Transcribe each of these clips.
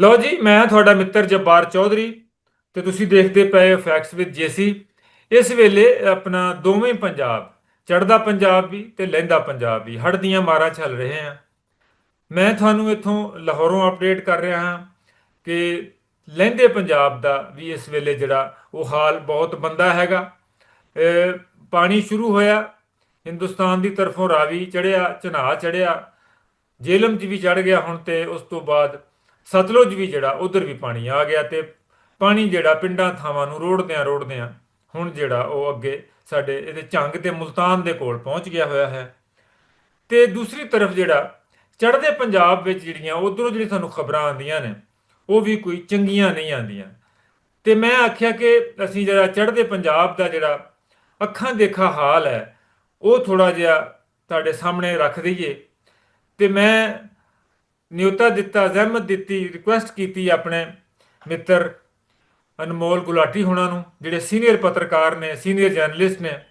ਲਓ ਜੀ, ਮੈਂ ਤੁਹਾਡਾ ਮਿੱਤਰ ਜੱਬਾਰ ਚੌਧਰੀ ਤੇ ਤੁਸੀਂ ਦੇਖਦੇ ਪਏ ਹੋ ਫੈਕਟਸ ਵਿਦ ਜੇਸੀ ਇਸ ਵੇਲੇ ਆਪਣਾ ਦੋਵੇਂ ਪੰਜਾਬ, ਚੜ੍ਹਦਾ ਪੰਜਾਬ ਵੀ ਤੇ ਲਹਿੰਦਾ ਪੰਜਾਬ ਵੀ, ਹੜ੍ਹ ਦੀਆਂ ਮਾਰਾਂ ਚੱਲ ਰਹੇ ਆ। ਮੈਂ ਤੁਹਾਨੂੰ ਇੱਥੋਂ ਲਾਹੌਰੋਂ ਅਪਡੇਟ ਕਰ ਰਿਹਾ ਹਾਂ ਕਿ ਲਹਿੰਦੇ ਪੰਜਾਬ ਦਾ ਵੀ ਇਸ ਵੇਲੇ ਜਿਹੜਾ ਉਹ ਹਾਲ ਬਹੁਤ ਬੰਦਾ ਹੈਗਾ। ਪਾਣੀ ਸ਼ੁਰੂ ਹੋਇਆ, ਹਿੰਦੁਸਤਾਨ ਦੀ ਤਰਫੋਂ ਰਾਵੀ ਚੜਿਆ ਚਨਾਹ ਚੜਿਆ ਜੇਲਮ 'ਚ ਵੀ ਚੜ ਗਿਆ ਹੁਣ ਤੇ ਉਸ ਤੋਂ ਬਾਅਦ ਸਤਲੁਜ ਵੀ ਜਿਹੜਾ, ਉਧਰ ਵੀ ਪਾਣੀ ਆ ਗਿਆ ਤੇ ਪਾਣੀ ਜਿਹੜਾ ਪਿੰਡਾਂ ਥਾਵਾਂ ਨੂੰ ਰੋੜਦਿਆਂ ਰੋੜਦਿਆਂ ਹੁਣ ਜਿਹੜਾ ਉਹ ਅੱਗੇ ਸਾਡੇ ਇਹਦੇ ਝੰਗ ਤੇ ਮੁਲਤਾਨ ਦੇ ਕੋਲ ਪਹੁੰਚ ਗਿਆ ਹੋਇਆ ਹੈ। ਤੇ ਦੂਸਰੀ ਤਰਫ ਜਿਹੜਾ ਚੜ੍ਹਦੇ ਪੰਜਾਬ ਵਿੱਚ ਜਿਹੜੀਆਂ ਉਧਰੋਂ ਜਿਹੜੀ ਤੁਹਾਨੂੰ ਖਬਰਾਂ ਆਉਂਦੀਆਂ ਨੇ, ਉਹ ਵੀ ਕੋਈ ਚੰਗੀਆਂ ਨਹੀਂ ਆਉਂਦੀਆਂ। ਤੇ ਮੈਂ ਆਖਿਆ ਕਿ ਅਸੀਂ ਜਿਹੜਾ ਚੜ੍ਹਦੇ ਪੰਜਾਬ ਦਾ ਜਿਹੜਾ ਅੱਖਾਂ ਦੇਖਾ ਹਾਲ ਹੈ, ਉਹ ਥੋੜਾ ਜਿਹਾ ਤੁਹਾਡੇ ਸਾਹਮਣੇ ਰੱਖ ਦਈਏ। ਤੇ ਮੈਂ ਨਿਯੋਤਾ ਦਿੱਤਾ ਜ਼ਹਿਮਤ ਦਿੱਤੀ ਰਿਕੁਐਸਟ ਕੀਤੀ ਆਪਣੇ ਮਿੱਤਰ ਅਨਮੋਲ ਗੁਲਾਟੀ ਹੋਣਾ ਨੂੰ ਜਿਹੜੇ ਸੀਨੀਅਰ ਪੱਤਰਕਾਰ ਨੇ ਸੀਨੀਅਰ ਜਰਨਲਿਸਟ ਨੇ।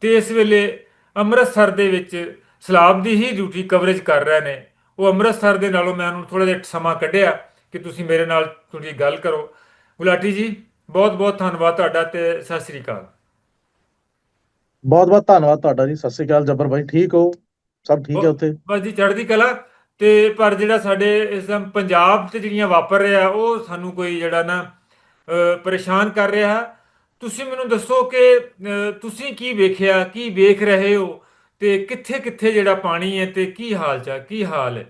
ਤੇ ਇਸ ਵੇਲੇ ਅੰਮ੍ਰਿਤਸਰ ਦੇ ਵਿੱਚ ਸਲਾਬ ਦੀ ਹੀ ਡਿਊਟੀ ਕਵਰੇਜ ਕਰ ਰਹੇ ਨੇ। ਉਹ ਅੰਮ੍ਰਿਤਸਰ ਦੇ ਨਾਲੋਂ ਮੈਂ ਉਹਨੂੰ ਥੋੜਾ ਜਿਹਾ ਸਮਾਂ ਕੱਢਿਆ ਕਿ ਤੁਸੀਂ ਮੇਰੇ ਨਾਲ ਥੋੜੀ ਗੱਲ ਕਰੋ। ਗੁਲਾਟੀ ਜੀ ਬਹੁਤ ਬਹੁਤ ਧੰਨਵਾਦ ਤੁਹਾਡਾ ਤੇ ਸਤਿ ਸ੍ਰੀ ਅਕਾਲ। ਬਹੁਤ ਬਹੁਤ ਧੰਨਵਾਦ ਤੁਹਾਡਾ ਜੀ। ਸਤਿ ਸ਼੍ਰੀ ਅਕਾਲ ਜੱਬਰ ਭਾਈ ਠੀਕ ਹੋ? ਸਭ ਠੀਕ ਹੈ ਉੱਥੇ? ਬਸ ਜੀ ਚੜ੍ਹਦੀ ਕਲਾ। ਤੇ ਪਰ ਜਿਹੜਾ ਸਾਡੇ ਇਸ ਪੰਜਾਬ ਤੇ ਜਿਹੜੀਆਂ ਵਾਪਰ ਰਿਹਾ, ਉਹ ਸਾਨੂੰ ਕੋਈ ਜਿਹੜਾ ਨਾ ਪਰੇਸ਼ਾਨ ਕਰ ਰਿਹਾ। ਤੁਸੀਂ ਮੈਨੂੰ ਦੱਸੋ ਕਿ ਤੁਸੀਂ ਕੀ ਵੇਖਿਆ, ਕੀ ਵੇਖ ਰਹੇ ਹੋ ਤੇ ਕਿੱਥੇ ਕਿੱਥੇ ਜਿਹੜਾ ਪਾਣੀ ਹੈ ਤੇ ਕੀ ਹਾਲ ਚਾ ਕੀ ਹਾਲ ਹੈ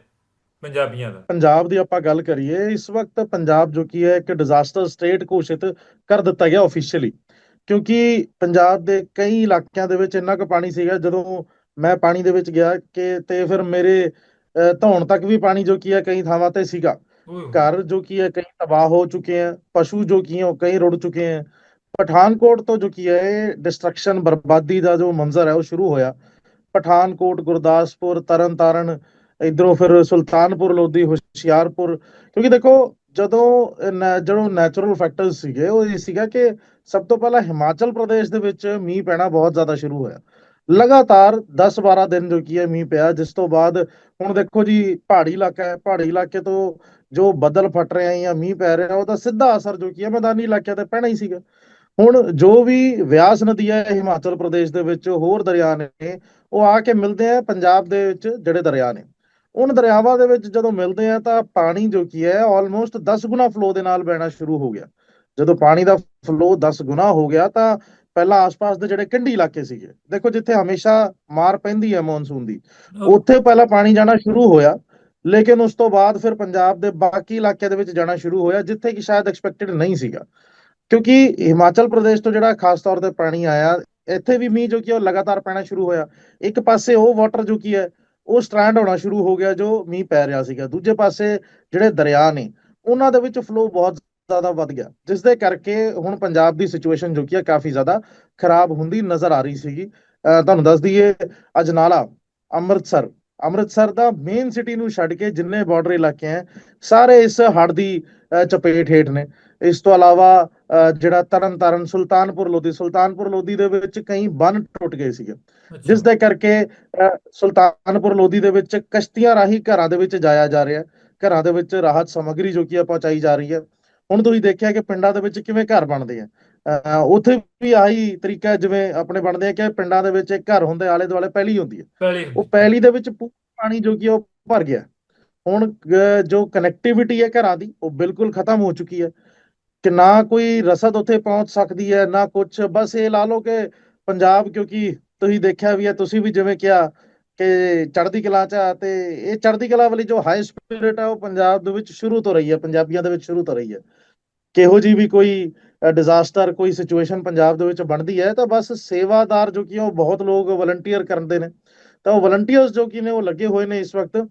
ਪੰਜਾਬੀਆਂ ਦਾ? ਪੰਜਾਬ ਦੀ ਆਪਾਂ ਗੱਲ ਕਰੀਏ, ਇਸ ਵਕਤ ਪੰਜਾਬ ਜੋ ਕੀ ਹੈ, ਇੱਕ ਡਿਜ਼ਾਸਟਰ ਸਟੇਟ ਘੋਸ਼ਿਤ ਕਰ ਦਿੱਤਾ ਗਿਆ ਆਫੀਸ਼ੀਅਲੀ ਕਿਉਂਕਿ ਪੰਜਾਬ ਦੇ ਕਈ ਇਲਾਕਿਆਂ ਦੇ ਵਿੱਚ ਇੰਨਾ ਕੁ ਪਾਣੀ ਸੀਗਾ, ਜਦੋਂ ਮੈਂ ਪਾਣੀ ਦੇ ਵਿੱਚ ਗਿਆ ਕਿ ਤੇ ਫਿਰ ਮੇਰੇ ਧੌਣ ਤੱਕ ਵੀ ਪਾਣੀ ਜੋ ਕੀ ਹੈ ਕਈ ਥਾਵਾਂ ਤੇ ਸੀਗਾ। ਘਰ ਜੋ ਕੀ ਹੈ ਕਈ ਤਬਾਹ ਹੋ ਚੁੱਕੇ ਹੈ ਪਸ਼ੂ ਜੋ ਕੀ ਹੈ ਉਹ ਕਈ ਰੁੜ ਚੁੱਕੇ ਹੈ। ਪਠਾਨਕੋਟ ਤੋਂ ਜੋ ਕੀ ਹੈ ਡਿਸਟਰਕਸ਼ਨ ਬਰਬਾਦੀ ਦਾ ਜੋ ਮੰਜ਼ਰ ਹੈ ਉਹ ਸ਼ੁਰੂ ਹੋਇਆ। ਪਠਾਨਕੋਟ ਗੁਰਦਾਸਪੁਰ ਤਰਨਤਾਰਨ ਇਧਰੋਂ ਫਿਰ ਸੁਲਤਾਨਪੁਰ ਲੋਧੀ ਹੁਸ਼ਿਆਰਪੁਰ। ਕਿਉਂਕਿ ਦੇਖੋ ਜਦੋਂ ਜਦੋਂ ਨੈਚੁਰਲ ਫੈਕਟਰਸ ਸੀਗੇ ਉਹ ਇਹ ਸੀਗਾ ਕਿ ਸਭ ਤੋਂ ਪਹਿਲਾਂ ਹਿਮਾਚਲ ਪ੍ਰਦੇਸ਼ ਦੇ ਵਿੱਚ ਮੀਂਹ ਪੈਣਾ ਬਹੁਤ ਜ਼ਿਆਦਾ ਸ਼ੁਰੂ ਹੋਇਆ। ਲਗਾਤਾਰ 10-12 ਦਿਨ ਜੋ ਕੀ ਹੈ ਮੀਂਹ ਪਿਆ, ਜਿਸ ਤੋਂ ਬਾਅਦ ਹੁਣ ਦੇਖੋ ਜੀ ਪਹਾੜੀ ਇਲਾਕਾ ਹੈ, ਪਹਾੜੀ ਇਲਾਕੇ ਤੋਂ ਜੋ ਬੱਦਲ ਫਟ ਰਹੇ ਆ ਜਾਂ ਮੀਂਹ ਪੈ ਰਿਹਾ ਉਹਦਾ ਸਿੱਧਾ ਅਸਰ ਜੋ ਕੀ ਹੈ ਮੈਦਾਨੀ ਇਲਾਕਿਆਂ ਤੇ ਪੈਣਾ ਹੀ ਸੀਗਾ। ਹੁਣ ਜੋ ਵੀ ਵਿਆਸ ਨਦੀ ਹੈ ਹਿਮਾਚਲ ਪ੍ਰਦੇਸ਼ ਦੇ ਵਿੱਚ, ਹੋਰ ਦਰਿਆ ਨੇ, ਉਹ ਆ ਕੇ ਮਿਲਦੇ ਆ ਪੰਜਾਬ ਦੇ ਵਿੱਚ ਜਿਹੜੇ ਦਰਿਆ ਨੇ। ਉਹਨਾਂ ਦਰਿਆਵਾਂ ਦੇ ਵਿੱਚ ਜਦੋਂ ਮਿਲਦੇ ਆ ਤਾਂ ਪਾਣੀ ਜੋ ਕੀ ਹੈ ਆਲਮੋਸਟ 10 ਗੁਣਾ ਫਲੋ ਦੇ ਨਾਲ ਬਹਿਣਾ ਸ਼ੁਰੂ ਹੋ ਗਿਆ। ਜਦੋਂ ਪਾਣੀ ਦਾ ਫਲੋ 10 ਗੁਣਾ ਹੋ ਗਿਆ ਤਾਂ ਪਹਿਲਾਂ ਆਸ-ਪਾਸ ਦੇ ਜਿਹੜੇ ਕੰਢੀ ਇਲਾਕੇ ਸੀਗੇ ਦੇਖੋ ਜਿੱਥੇ ਹਮੇਸ਼ਾ ਮਾਰ ਪੈਂਦੀ ਹੈ ਮੌਨਸੂਨ ਦੀ ਉੱਥੇ ਪਹਿਲਾਂ ਪਾਣੀ ਜਾਣਾ ਸ਼ੁਰੂ ਹੋਇਆ ਲੇਕਿਨ ਉਸ ਤੋਂ ਬਾਅਦ ਫਿਰ ਪੰਜਾਬ ਦੇ ਬਾਕੀ ਇਲਾਕਿਆਂ ਦੇ ਵਿੱਚ ਜਾਣਾ ਸ਼ੁਰੂ ਹੋਇਆ ਜਿੱਥੇ ਕਿ ਸ਼ਾਇਦ ਐਕਸਪੈਕਟਡ ਨਹੀਂ ਸੀਗਾ। ਕਿਉਂਕਿ ਹਿਮਾਚਲ ਪ੍ਰਦੇਸ਼ ਤੋਂ ਜਿਹੜਾ ਖਾਸ ਤੌਰ ਤੇ ਪਾਣੀ ਆਇਆ ਇੱਥੇ ਵੀ ਮੀਂਹ ਜੋ ਕੀ ਉਹ ਲਗਾਤਾਰ ਪੈਣਾ ਸ਼ੁਰੂ ਹੋਇਆ। ਇੱਕ ਪਾਸੇ ਉਹ ਵਾਟਰ ਜੋ ਕੀ ਹੈ ਉਹ ਸਟ੍ਰੈਂਡ ਹੋਣਾ ਸ਼ੁਰੂ ਹੋ ਗਿਆ ਜੋ ਮੀਂਹ ਪੈ ਰਿਹਾ ਸੀਗਾ। ਦੂਜੇ ਪਾਸੇ ਜਿਹੜੇ ਦਰਿਆ ਨੇ ਉਹਨਾਂ ਦੇ ਵਿੱਚ ਫਲੋ ਬਹੁਤ ਜ਼ਿਆਦਾ ਵੱਧ ਗਿਆ। ਜਿਸ ਦੇ ਕਰਕੇ ਹੁਣ ਪੰਜਾਬ ਦੀ ਸਿਚੁਏਸ਼ਨ ਜੋ ਕੀ ਹੈ ਕਾਫੀ ਜ਼ਿਆਦਾ ਖਰਾਬ ਹੁੰਦੀ ਨਜ਼ਰ ਆ ਰਹੀ ਸੀਗੀ। ਤੁਹਾਨੂੰ ਦੱਸ ਦਈਏ ਅਜਨਾਲਾ ਅੰਮ੍ਰਿਤਸਰ। ਅੰਮ੍ਰਿਤਸਰ ਦਾ ਮੇਨ ਸਿਟੀ ਨੂੰ ਛੱਡ ਕੇ ਜਿੰਨੇ ਬਾਰਡਰ ਇਲਾਕੇ ਹੈ ਸਾਰੇ ਇਸ ਹੜ੍ਹ ਦੀ ਚਪੇਟ ਹੇਠ ਨੇ। ਇਸ ਤੋਂ ਇਲਾਵਾ ਜਿਹੜਾ ਤਰਨਤਾਰਨ ਸੁਲਤਾਨਪੁਰ ਲੋਧੀ ਸੁਲਤਾਨਪੁਰ ਲੋਧੀ ਦੇ ਵਿੱਚ ਕਈ ਬੰਨ ਟੁੱਟ ਗਏ ਸੀਗੇ। ਜਿਸ ਦੇ ਕਰਕੇ ਸੁਲਤਾਨਪੁਰ ਲੋਧੀ ਦੇ ਵਿੱਚ ਕਸ਼ਤੀਆਂ ਰਾਹੀਂ ਘਰਾਂ ਦੇ ਵਿੱਚ ਜਾਇਆ ਜਾ ਰਿਹਾ। ਘਰਾਂ ਦੇ ਵਿੱਚ ਰਾਹਤ ਸਮੱਗਰੀ ਜੋ ਕੀ ਪਹੁੰਚਾਈ ਜਾ ਰਹੀ ਹੈ। ਹੁਣ ਤੁਸੀਂ ਦੇਖਿਆ ਕਿ ਪਿੰਡਾਂ ਦੇ ਵਿੱਚ ਕਿਵੇਂ ਘਰ ਬਣਦੇ ਆ। ਉੱਥੇ ਵੀ ਆਹੀ ਤਰੀਕਾ ਜਿਵੇਂ ਆਪਣੇ ਬਣਦੇ ਆ ਕਿ ਪਿੰਡਾਂ ਦੇ ਵਿੱਚ ਇੱਕ ਘਰ ਹੁੰਦੇ ਆਲੇ ਦੁਆਲੇ ਪਹਿਲੀ ਹੁੰਦੀ ਹੈ ਪਹਿਲੀ ਉਹ ਪੈਲੀ ਦੇ ਵਿੱਚ ਪੂਰਾ ਪਾਣੀ ਜੋ ਕਿ ਉਹ ਭਰ ਗਿਆ। ਹੁਣ ਜੋ ਕਨੈਕਟੀਵਿਟੀ ਹੈ ਘਰਾਂ ਦੀ ਉਹ ਬਿਲਕੁਲ ਖਤਮ ਹੋ ਚੁੱਕੀ ਹੈ ਕਿ ਨਾ ਕੋਈ ਰਸਦ ਉੱਥੇ ਪਹੁੰਚ ਸਕਦੀ ਹੈ ਨਾ ਕੁਝ ਬਸ ਇਹ ਲਾ ਲਓ ਕਿ ਪੰਜਾਬ ਕਿਉਂਕਿ ਤੁਸੀਂ ਦੇਖਿਆ ਵੀ ਹੈ ਤੁਸੀਂ ਵੀ ਜਿਵੇਂ ਕਿਹਾ ਕਿ ਚੜ੍ਹਦੀ ਕਲਾ ਚ ਆ ਤੇ ਇਹ ਚੜ੍ਹਦੀ ਕਲਾ ਵਾਲੀ ਜੋ ਹਾਈ ਸਪਿਰਿਟ ਹੈ ਉਹ ਪੰਜਾਬ ਦੇ ਵਿੱਚ ਸ਼ੁਰੂ ਤੋਂ ਰਹੀ ਹੈ ਪੰਜਾਬੀਆਂ ਦੇ ਵਿੱਚ ਸ਼ੁਰੂ ਤੋਂ ਰਹੀ ਹੈ ਕਿਹੋ ਜੀ ਵੀ ਕੋਈ ਡਿਜ਼ਾਸਟਰ ਕੋਈ ਸਿਚੁਏਸ਼ਨ ਪੰਜਾਬ ਦੇ ਵਿੱਚ ਬਣਦੀ ਹੈ ਤਾਂ ਬਸ ਸੇਵਾਦਾਰ ਜੋ ਕਿ ਉਹ ਬਹੁਤ ਲੋਕ ਵਲੰਟੀਅਰ ਕਰਦੇ ਨੇ। ਤਾਂ ਉਹ ਵਲੰਟੀਅਰਸ ਜੋ ਕਿ ਨੇ ਉਹ ਲੱਗੇ ਹੋਏ ਨੇ ਇਸ ਵਕਤ।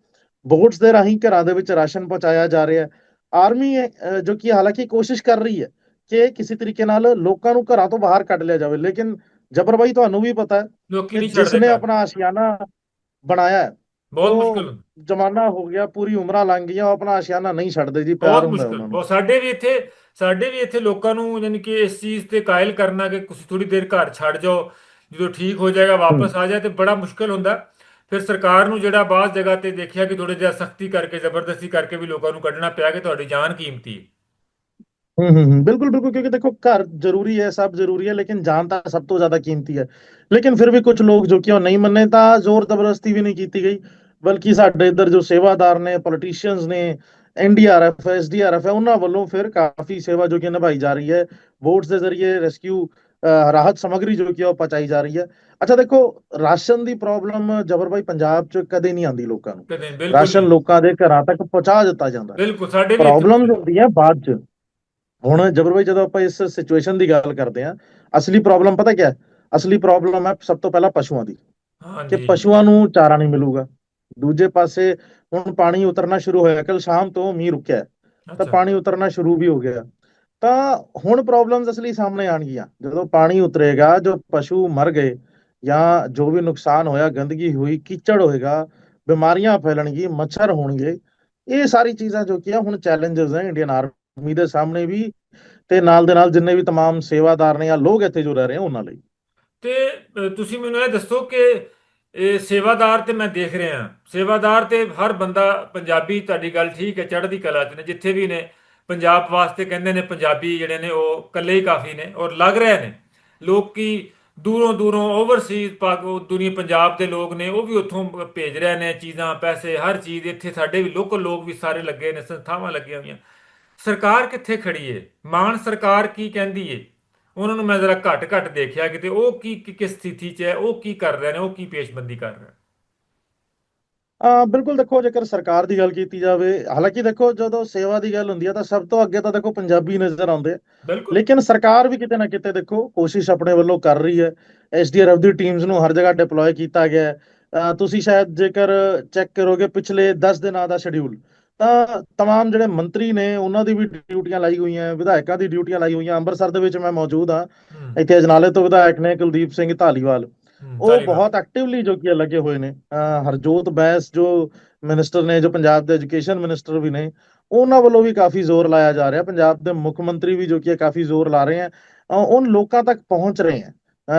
ਬੋਟਸ ਦੇ ਰਾਹੀਂ ਘਰਾਂ ਦੇ ਵਿੱਚ ਰਾਸ਼ਨ ਪਹੁੰਚਾਇਆ ਜਾ ਰਿਹਾ ਹੈ। ਆਰਮੀ ਜੋ ਕਿ ਹਾਲਾਂਕਿ ਕੋਸ਼ਿਸ਼ ਕਰ ਰਹੀ ਹੈ ਕਿ ਕਿਸੇ ਤਰੀਕੇ ਨਾਲ ਲੋਕਾਂ ਨੂੰ ਘਰਾਂ ਤੋਂ ਬਾਹਰ ਕੱਢ ਲਿਆ ਜਾਵੇ ਲੇਕਿਨ ਜਬਰ ਭਾਈ ਤੁਹਾਨੂੰ ਵੀ ਪਤਾ ਹੈ ਛੱਡਦੇ ਘਰ। ਆਪਣਾ ਆਸ਼ਿਆਨਾ ਬਣਾਇਆ ਹੈ ਬਹੁਤ ਮੁਸ਼ਕਲ। ਜਮਾਨਾ ਹੋ ਗਿਆ ਪੂਰੀ ਉਮਰਾਂ ਲੰਘ ਗਈਆਂ ਉਹ ਆਪਣਾ ਆਸ਼ਿਆਨਾ ਨਹੀਂ ਛੱਡਦੇ ਜੀ ਪਿਆਰ ਹੁੰਦਾ ਉਹਨਾਂ ਨੂੰ। ਸਾਡੇ ਵੀ ਇੱਥੇ ਸਾਡੇ ਵੀ ਇੱਥੇ ਲੋਕਾਂ ਨੂੰ ਯਾਨੀ ਕਿ ਇਸ ਚੀਜ਼ ਤੇ ਕਾਇਲ ਕਰਨਾ ਕਿ ਥੋੜੀ ਦੇਰ ਘਰ ਛੱਡ ਜਾਓ ਜਦੋਂ ਠੀਕ ਹੋ ਜਾਏਗਾ ਵਾਪਸ ਆ ਜਾਏ ਤੇ ਬੜਾ ਮੁਸ਼ਕਲ ਹੁੰਦਾ। ਫਿਰ ਸਰਕਾਰ ਨੂੰ ਜਿਹੜਾ ਬਾਅਦ ਜਗ੍ਹਾ ਤੇ ਦੇਖਿਆ ਕਿ ਥੋੜੇ ਜਿਹਾ ਸਖਤੀ ਕਰਕੇ ਜ਼ਬਰਦਸਤੀ ਕਰਕੇ ਵੀ ਲੋਕਾਂ ਨੂੰ ਕੱਢਣਾ ਪਿਆ ਕਿ ਤੁਹਾਡੀ ਜਾਨ ਕੀਮਤੀ ਹੈ ਹੂੰ ਹੂੰ ਬਿਲਕੁਲ ਬਿਲਕੁਲ ਕਿਉਂਕਿ ਦੇਖੋ ਘਰ ਜ਼ਰੂਰੀ ਹੈ ਸਭ ਜ਼ਰੂਰੀ ਹੈ ਲੇਕਿਨ ਜਾਨ ਤਾਂ ਸਭ ਤੋਂ ਜ਼ਿਆਦਾ ਕੀਮਤੀ ਹੈ। ਲੇਕਿਨ ਫਿਰ ਵੀ ਕੁਝ ਲੋਕ ਜੋ ਕਿ ਉਹ ਨਹੀਂ ਮੰਨੇ ਤਾਂ ਜ਼ੋਰ ਜ਼ਬਰਦਸਤੀ ਵੀ ਨਹੀਂ ਕੀਤੀ ਗਈ। ਬਲਕਿ ਸਾਡੇ ਇੱਧਰ ਜੋ ਸੇਵਾਦਾਰ ਨੇ ਪੋਲੀਟੀਸ਼ੀਅਨਸ ਨੇ ਐਨਡੀਆਰਐਫ ਐਸਡੀਆਰਐਫ ਹੈ ਉਹਨਾਂ ਵੱਲੋਂ ਫਿਰ ਕਾਫੀ ਸੇਵਾ ਜੋ ਕਿ ਨਿਭਾਈ ਜਾ ਰਹੀ ਹੈ। ਬੋਟਸ ਦੇ ਜ਼ਰੀਏ ਰੈਸਕਿਊ ਰਾਹਤ ਸਮੱਗਰੀ ਜੋ ਕਿ ਉਹ ਪਹੁੰਚਾਈ ਜਾ ਰਹੀ ਹੈ। ਅੱਛਾ ਦੇਖੋ ਰਾਸ਼ਨ ਦੀ ਪ੍ਰੋਬਲਮ ਜਬਰ ਭਾਈ ਪੰਜਾਬ 'ਚ ਕਦੇ ਨਹੀਂ ਆਉਂਦੀ ਲੋਕਾਂ ਨੂੰ। ਰਾਸ਼ਨ। ਲੋਕਾਂ ਦੇ ਘਰਾਂ ਤੱਕ ਪਹੁੰਚਾ ਦਿੱਤਾ ਜਾਂਦਾ। ਬਿਲਕੁਲ ਸਾਡੇ ਵੀ ਪ੍ਰੋਬਲਮਸ ਹੁੰਦੀਆਂ ਬਾਅਦ ਚ। ਹੁਣ ਜਬਰ ਭਾਈ ਜਦੋਂ ਆਪਾਂ ਇਸ ਸਿਚੁਏਸ਼ਨ ਦੀ ਗੱਲ ਕਰਦੇ ਹਾਂ ਅਸਲੀ ਪ੍ਰੋਬਲਮ ਪਤਾ ਕੀ ਹੈ? ਅਸਲੀ ਪ੍ਰੋਬਲਮ ਹੈ ਸਭ ਤੋਂ ਪਹਿਲਾਂ ਪਸ਼ੂਆਂ ਦੀ। ਕਿ ਪਸ਼ੂਆਂ ਨੂੰ ਚਾਰਾ ਨਹੀਂ ਮਿਲੂਗਾ। ਦੂਜੇ ਪਾਸੇ ਹੁਣ ਪਾਣੀ ਉਤਰਨਾ ਸ਼ੁਰੂ ਹੋਇਆ ਕੱਲ ਸ਼ਾਮ ਤੋਂ ਮੀਂਹ ਰੁਕਿਆ ਹੈ, ਤਾਂ ਅੱਛਾ ਪਾਣੀ ਉਤਰਨਾ ਸ਼ੁਰੂ ਵੀ ਹੋ ਗਿਆ ਤਾਂ ਹੁਣ ਪ੍ਰੋਬਲਮਸ ਅਸਲੀ ਸਾਹਮਣੇ ਆਣਗੀਆਂ ਜਦੋਂ ਪਾਣੀ ਉਤਰੇਗਾ ਜੋ ਪਸ਼ੂ ਮਰ ਗਏ ਜਾਂ ਜੋ ਵੀ ਨੁਕਸਾਨ ਹੋਇਆ ਗੰਦਗੀ ਹੋਈ ਕੀਚੜ ਹੋਏਗਾ ਬਿਮਾਰੀਆਂ ਫੈਲਣਗੀ ਮੱਛਰ ਹੋਣਗੇ ਇਹ ਸਾਰੀ ਚੀਜ਼ਾਂ ਜੋ ਕਿ ਆ ਹੁਣ ਚੈਲੰਜਸ ਹੈ ਇੰਡੀਅਨ ਆਰਮੀ ਦੇ ਸਾਹਮਣੇ ਵੀ ਤੇ ਨਾਲ ਦੇ ਨਾਲ ਜਿੰਨੇ ਵੀ तमाम ਸੇਵਾਦਾਰ ਨੇ ਜਾਂ ਲੋਕ ਇੱਥੇ ਜੋ ਰਹਿ ਰਹੇ ਆ ਉਹਨਾਂ ਲਈ ਤੇ ਅ, ਤੁਸੀਂ ਮੈਨੂੰ ਇਹ ਦੱਸੋ ਕਿ ਇਹ ਸੇਵਾਦਾਰ ਤੇ ਮੈਂ ਦੇਖ ਰਿਹਾ ਸੇਵਾਦਾਰ ਤੇ ਹਰ ਬੰਦਾ ਪੰਜਾਬੀ, ਤੁਹਾਡੀ ਗੱਲ ਠੀਕ ਹੈ, ਚੜ੍ਹਦੀ ਕਲਾ ਚ ਨੇ, ਜਿੱਥੇ ਵੀ ਨੇ, ਪੰਜਾਬ ਵਾਸਤੇ ਕਹਿੰਦੇ ਨੇ ਪੰਜਾਬੀ ਜਿਹੜੇ ਨੇ, ਉਹ ਇਕੱਲੇ ਹੀ ਕਾਫੀ ਨੇ ਔਰ ਲੱਗ ਰਹੇ ਨੇ। ਲੋਕੀ ਦੂਰੋਂ ਦੂਰੋਂ ਓਵਰਸੀਜ਼ ਦੁਨੀਆ ਪੰਜਾਬ ਦੇ ਲੋਕ ਨੇ, ਉਹ ਵੀ ਉੱਥੋਂ ਭੇਜ ਰਹੇ ਨੇ ਚੀਜ਼ਾਂ, ਪੈਸੇ, ਹਰ ਚੀਜ਼, ਇੱਥੇ ਸਾਡੇ ਵੀ ਲੋਕਲ ਲੋਕ ਵੀ ਸਾਰੇ ਲੱਗੇ ਨੇ, ਸੰਸਥਾਵਾਂ ਲੱਗੀਆਂ ਹੋਈਆਂ। ਸਰਕਾਰ ਕਿੱਥੇ ਖੜੀ ਏ? ਮਾਨ ਸਰਕਾਰ ਕੀ ਕਹਿੰਦੀ ਏ? ਉਹਨਾਂ ਨੂੰ ਮੈਂ ਜ਼ਰਾ ਘੱਟ ਘੱਟ ਦੇਖਿਆ ਕਿਤੇ ਉਹ ਕੀ ਕਿਸ ਸਥਿਤੀ 'ਚ ਹੈ ਉਹ ਕੀ ਕਰ ਰਹੇ ਨੇ ਉਹ ਕੀ ਪੇਸ਼ਬੰਦੀ ਕਰ ਰਹੇ ਨੇ? ਆ ਬਿਲਕੁਲ ਦੇਖੋ ਜੇਕਰ ਸਰਕਾਰ ਦੀ ਗੱਲ ਕੀਤੀ ਜਾਵੇ ਹਾਲਾਂਕਿ ਦੇਖੋ ਜਦੋਂ ਸੇਵਾ ਦੀ ਗੱਲ ਹੁੰਦੀ ਹੈ ਤਾਂ ਸਭ ਤੋਂ ਅੱਗੇ ਤਾਂ ਦੇਖੋ ਪੰਜਾਬੀ ਨਜ਼ਰ ਆਉਂਦੇ ਲੇਕਿਨ ਸਰਕਾਰ ਵੀ ਕਿਤੇ ਨਾ ਕਿਤੇ ਦੇਖੋ ਕੋਸ਼ਿਸ਼ ਆਪਣੇ ਵੱਲੋਂ ਕਰ ਰਹੀ ਹੈ। ਐਸਡੀਆਰਐਫ ਦੀ ਟੀਮਸ ਨੂੰ ਹਰ ਜਗ੍ਹਾ ਡਿਪਲੋਏ ਕੀਤਾ ਗਿਆ ਹੈ। ਤੁਸੀਂ ਸ਼ਾਇਦ ਜੇਕਰ ਚੈੱਕ ਕਰੋਗੇ ਪਿਛਲੇ 10 ਦਿਨਾਂ ਦਾ ਸ਼ਡਿਊਲ ਤਾਂ तमाम ਜਿਹੜੇ ਮੰਤਰੀ ਨੇ ਉਹਨਾਂ ਦੀ ਵੀ ਡਿਊਟੀਆਂ ਲਾਈ ਹੋਈਆਂ ਵਿਧਾਇਕਾਂ ਦੀ ਡਿਊਟੀਆਂ ਲਾਈ ਹੋਈਆਂ ਅੰਮ੍ਰਿਤਸਰ ਦੇ ਵਿੱਚ ਮੈਂ ਮੌਜੂਦ ਹਾਂ ਹੂੰ, ਇੱਥੇ ਅਜਨਾਲੇ ਤੋਂ ਵਿਧਾਇਕ ਨੇ ਕੁਲਦੀਪ ਸਿੰਘ ਧਾਲੀਵਾਲ ਹੂੰ, ਉਹ ਧਾਲੀਵਾਲ। ਬਹੁਤ ਐਕਟਿਵਲੀ ਜੋ ਕਿ ਲੱਗੇ ਹੋਏ ਨੇ ਅਹ ਹਰਜੋਤ ਬੈਂਸ ਜੋ ਮਿਨਿਸਟਰ ਨੇ ਜੋ ਪੰਜਾਬ ਦੇ ਐਜੂਕੇਸ਼ਨ ਮਿਨਿਸਟਰ ਵੀ ਨੇ ਉਹਨਾਂ ਵੱਲੋਂ ਵੀ ਕਾਫੀ ਜ਼ੋਰ ਲਾਇਆ ਜਾ ਰਿਹਾ ਪੰਜਾਬ ਦੇ ਮੁੱਖ ਮੰਤਰੀ ਵੀ ਜੋ ਕਿ ਕਾਫੀ ਜ਼ੋਰ ਲਾ ਰਹੇ ਆ ਅਹ ਉਨ ਲੋਕਾਂ ਤੱਕ ਪਹੁੰਚ ਰਹੇ ਆ ਅਹ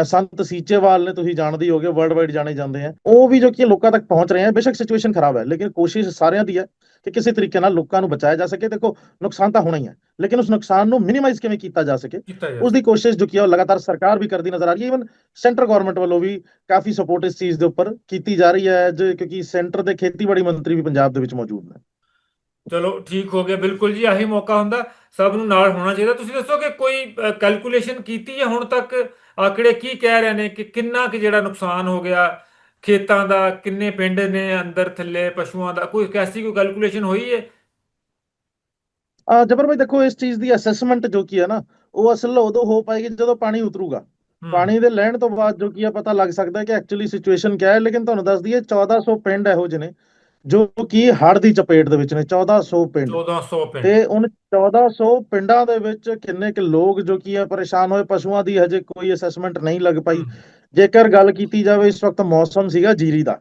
ਸੰਤ ਸੀਚੇਵਾਲ ਨੇ ਤੁਸੀਂ ਜਾਣਦੇ ਹੀ ਹੋਗੇ ਵਰਲਡ ਵਾਈਡ ਜਾਣੇ ਜਾਂਦੇ ਆ। ਉਹ ਵੀ ਜੋ ਕਿ ਲੋਕਾਂ ਤੱਕ ਪਹੁੰਚ ਰਹੇ ਆ ਬੇਸ਼ੱਕ ਸਿਚੁਏਸ਼ਨ ਖਰਾਬ ਹੈ ਲੇਕਿਨ ਕੋਸ਼ਿਸ਼ ਸਾਰਿਆਂ ਦੀ ਹੈ ਕਿ ਕਿਸੇ ਤਰੀਕੇ ਨਾਲ ਲੋਕਾਂ ਨੂੰ ਬਚਾਇਆ ਜਾ ਸਕੇ। ਦੇਖੋ ਨੁਕਸਾਨ ਤਾਂ ਹੋਣਾ ਹੀ ਹੈ ਲੇਕਿਨ ਉਸ ਨੁਕਸਾਨ ਨੂੰ ਮਿਨੀਮਾਈਜ਼ ਕਿਵੇਂ ਕੀਤਾ ਜਾ ਸਕੇ? ਉਸ ਦੀ ਕੋਸ਼ਿਸ਼ ਜੋ ਕੀ ਹੈ ਉਹ ਲਗਾਤਾਰ ਸਰਕਾਰ ਵੀ ਕਰਦੀ ਨਜ਼ਰ ਆ ਰਹੀ ਹੈ। ਇਵਨ ਸੈਂਟਰ ਗਵਰਨਮੈਂਟ ਵੱਲੋਂ ਵੀ ਕਾਫੀ ਸਪੋਰਟ ਇਸ ਚੀਜ਼ ਦੇ ਉੱਪਰ ਕੀਤੀ ਜਾ ਰਹੀ ਹੈ ਜੋ ਕਿਉਂਕਿ ਸੈਂਟਰ ਦੇ ਖੇਤੀਬਾੜੀ ਮੰਤਰੀ ਵੀ ਪੰਜਾਬ ਦੇ ਵਿੱਚ ਮੌਜੂਦ ਨੇ। ਚਲੋ ਠੀਕ ਹੋ ਗਿਆ। ਬਿਲਕੁਲ ਜੀ ਆਹੀ ਮੌਕਾ ਹੁੰਦਾ। ਸਭ ਨੂੰ ਨਾਲ ਹੋਣਾ ਚਾਹੀਦਾ। ਤੁਸੀਂ ਦੱਸੋ ਕਿ ਕੋਈ ਕੈਲਕੂਲੇਸ਼ਨ ਕੀਤੀ ਹੈ ਹੁਣ ਤੱਕ? ਆંકੜੇ ਕੀ ਕਹਿ ਰਹੇ ਨੇ ਕਿ ਕਿੰਨਾ ਕੁ ਜਿਹੜਾ ਨੁਕਸਾਨ ਹੋ ਗਿਆ? ਖੇਤਾਂ ਦਾ ਕਿੰਨੇ ਪਿੰਡ ਨੇ ਅੰਦਰ ਥੱਲੇ ਪਸ਼ੂਆਂ ਦਾ? ਕੋਈ ਕੈਸੀ ਕੋਈ ਕੈਲਕੂਲੇਸ਼ਨ ਹੋਈ ਹੈ ਅਹ ਜਬਰ ਭਾਈ ਦੇਖੋ ਇਸ ਚੀਜ਼ ਦੀ ਅਸੈਸਮੈਂਟ ਜੋ ਕੀ ਹੈ ਨਾ ਉਹ ਅਸਲ ਉਦੋਂ ਹੋ ਪਾਏਗੀ ਜਦੋਂ ਪਾਣੀ ਉਤਰੂਗਾ। ਪਾਣੀ ਦੇ ਲੈਣ ਤੋਂ ਬਾਅਦ ਜੋ ਕੀ ਹੈ ਪਤਾ ਲੱਗ ਸਕਦਾ ਹੈ ਕਿ ਐਕਚੁਅਲੀ ਸਿਚੁਏਸ਼ਨ ਕਿਆ ਹੈ ਲੇਕਿਨ ਤੁਹਾਨੂੰ ਦੱਸ ਦਈਏ 1400 ਪਿੰਡ ਇਹੋ ਜਿਹੇ ਨੇ ਜੋ ਕਿ ਹੜ੍ਹ ਦੀ ਚਪੇਟ ਦੇ ਵਿੱਚ ਨੇ 1400 ਪਿੰਡ। 1400 ਪਿੰਡ। ਤੇ ਉਹਨਾਂ 1400 ਪਿੰਡਾਂ ਦੇ ਵਿੱਚ ਕਿੰਨੇ ਕੁ ਲੋਕ ਜੋ ਕੀ ਹੈ ਪਰੇਸ਼ਾਨ ਹੋਏ ਪਸ਼ੂਆਂ ਦੀ ਹਜੇ ਕੋਈ ਅਸੈਸਮੈਂਟ ਨਹੀਂ ਲੱਗ ਪਾਈ। ਜੇਕਰ ਗੱਲ ਕੀਤੀ ਜਾਵੇ ਇਸ ਵਕਤ ਮੌਸਮ ਸੀਗਾ ਜੀਰੀ ਦਾ।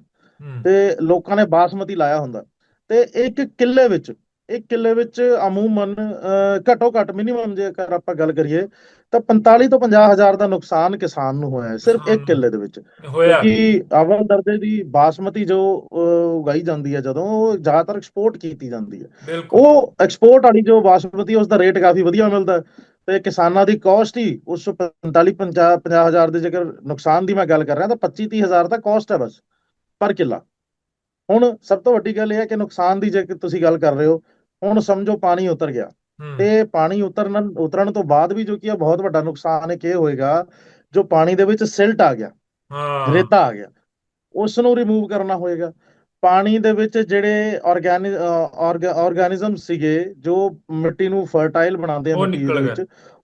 ਤੇ ਲੋਕਾਂ ਨੇ ਬਾਸਮਤੀ ਲਾਇਆ ਹੁੰਦਾ। ਤੇ ਇੱਕ ਕਿੱਲੇ ਵਿੱਚ ਇੱਕ ਕਿੱਲੇ ਵਿੱਚ ਅਮੂਮਨ ਘੱਟੋ ਘੱਟ ਮਿਨੀਮਮ ਜੇਕਰ ਆਪਾਂ ਗੱਲ ਕਰੀਏ ਤਾਂ 45 ਤੋਂ 50 ਹਜ਼ਾਰ ਦਾ ਨੁਕਸਾਨ ਕਿਸਾਨ ਨੂੰ ਹੋਇਆ ਸਿਰਫ ਇੱਕ। ਕਿੱਲੇ ਦੇ ਵਿੱਚ। ਕਿਉਂਕਿ ਅਵਲ ਦਰਜੇ ਦੀ ਬਾਸਮਤੀ ਜੋ ਉਗਾਈ ਜਾਂਦੀ ਹੈ ਜਦੋਂ ਉਹ ਜ਼ਿਆਦਾਤਰ ਐਕਸਪੋਰਟ ਕੀਤੀ ਜਾਂਦੀ ਹੈ। ਉਹ ਐਕਸਪੋਰਟ ਵਾਲੀ ਜੋ ਬਾਸਮਤੀ ਉਸ ਦਾ ਰੇਟ ਕਾਫੀ ਵਧੀਆ ਮਿਲਦਾ ਤੇ ਕਿਸਾਨਾਂ ਦੀ ਕਾਸਟ ਹੀ ਉਸ 45 50 50 ਹਜ਼ਾਰ ਦੇ ਜੇਕਰ ਨੁਕਸਾਨ ਦੀ ਮੈਂ ਗੱਲ ਕਰ ਰਿਹਾ ਤਾਂ 25 30 ਹਜ਼ਾਰ ਦਾ ਕਾਸਟ ਹੈ ਬਸ ਪਰ ਕਿੱਲਾ। ਹੁਣ ਸਭ ਤੋਂ ਵੱਡੀ ਗੱਲ ਇਹ ਹੈ ਕਿ ਨੁਕਸਾਨ ਦੀ ਜੇ ਤੁਸੀਂ ਗੱਲ ਕਰ ਰਹੇ ਹੋ ਹੁਣ ਸਮਝੋ ਪਾਣੀ ਉਤਰ ਗਿਆ। ਤੇ ਪਾਣੀ ਉਤਰਨ ਉਤਰਨ ਤੋਂ ਬਾਅਦ ਵੀ ਜੋ ਕੀ ਹੈ ਬਹੁਤ ਵੱਡਾ ਨੁਕਸਾਨ ਇਹ ਹੋਏਗਾ ਜੋ ਪਾਣੀ ਦੇ ਵਿੱਚ ਸਿਲਟ ਆ ਗਿਆ ਹਾਂ। ਰੇਤਾ ਆ ਗਿਆ ਉਸ ਨੂੰ ਰਿਮੂਵ ਕਰਨਾ ਹੋਏਗਾ। ਪਾਣੀ ਦੇ ਵਿੱਚ ਜਿਹੜੇ ਆਰਗੈਨਿ ਆਰਗੈਨਿਜ਼ਮ ਸੀਗੇ ਜੋ ਮਿੱਟੀ ਨੂੰ ਫਰਟਾਈਲ ਬਣਾਉਂਦੇ ਆ ਮਿੱਟੀ ਦੇ ਵਿੱਚ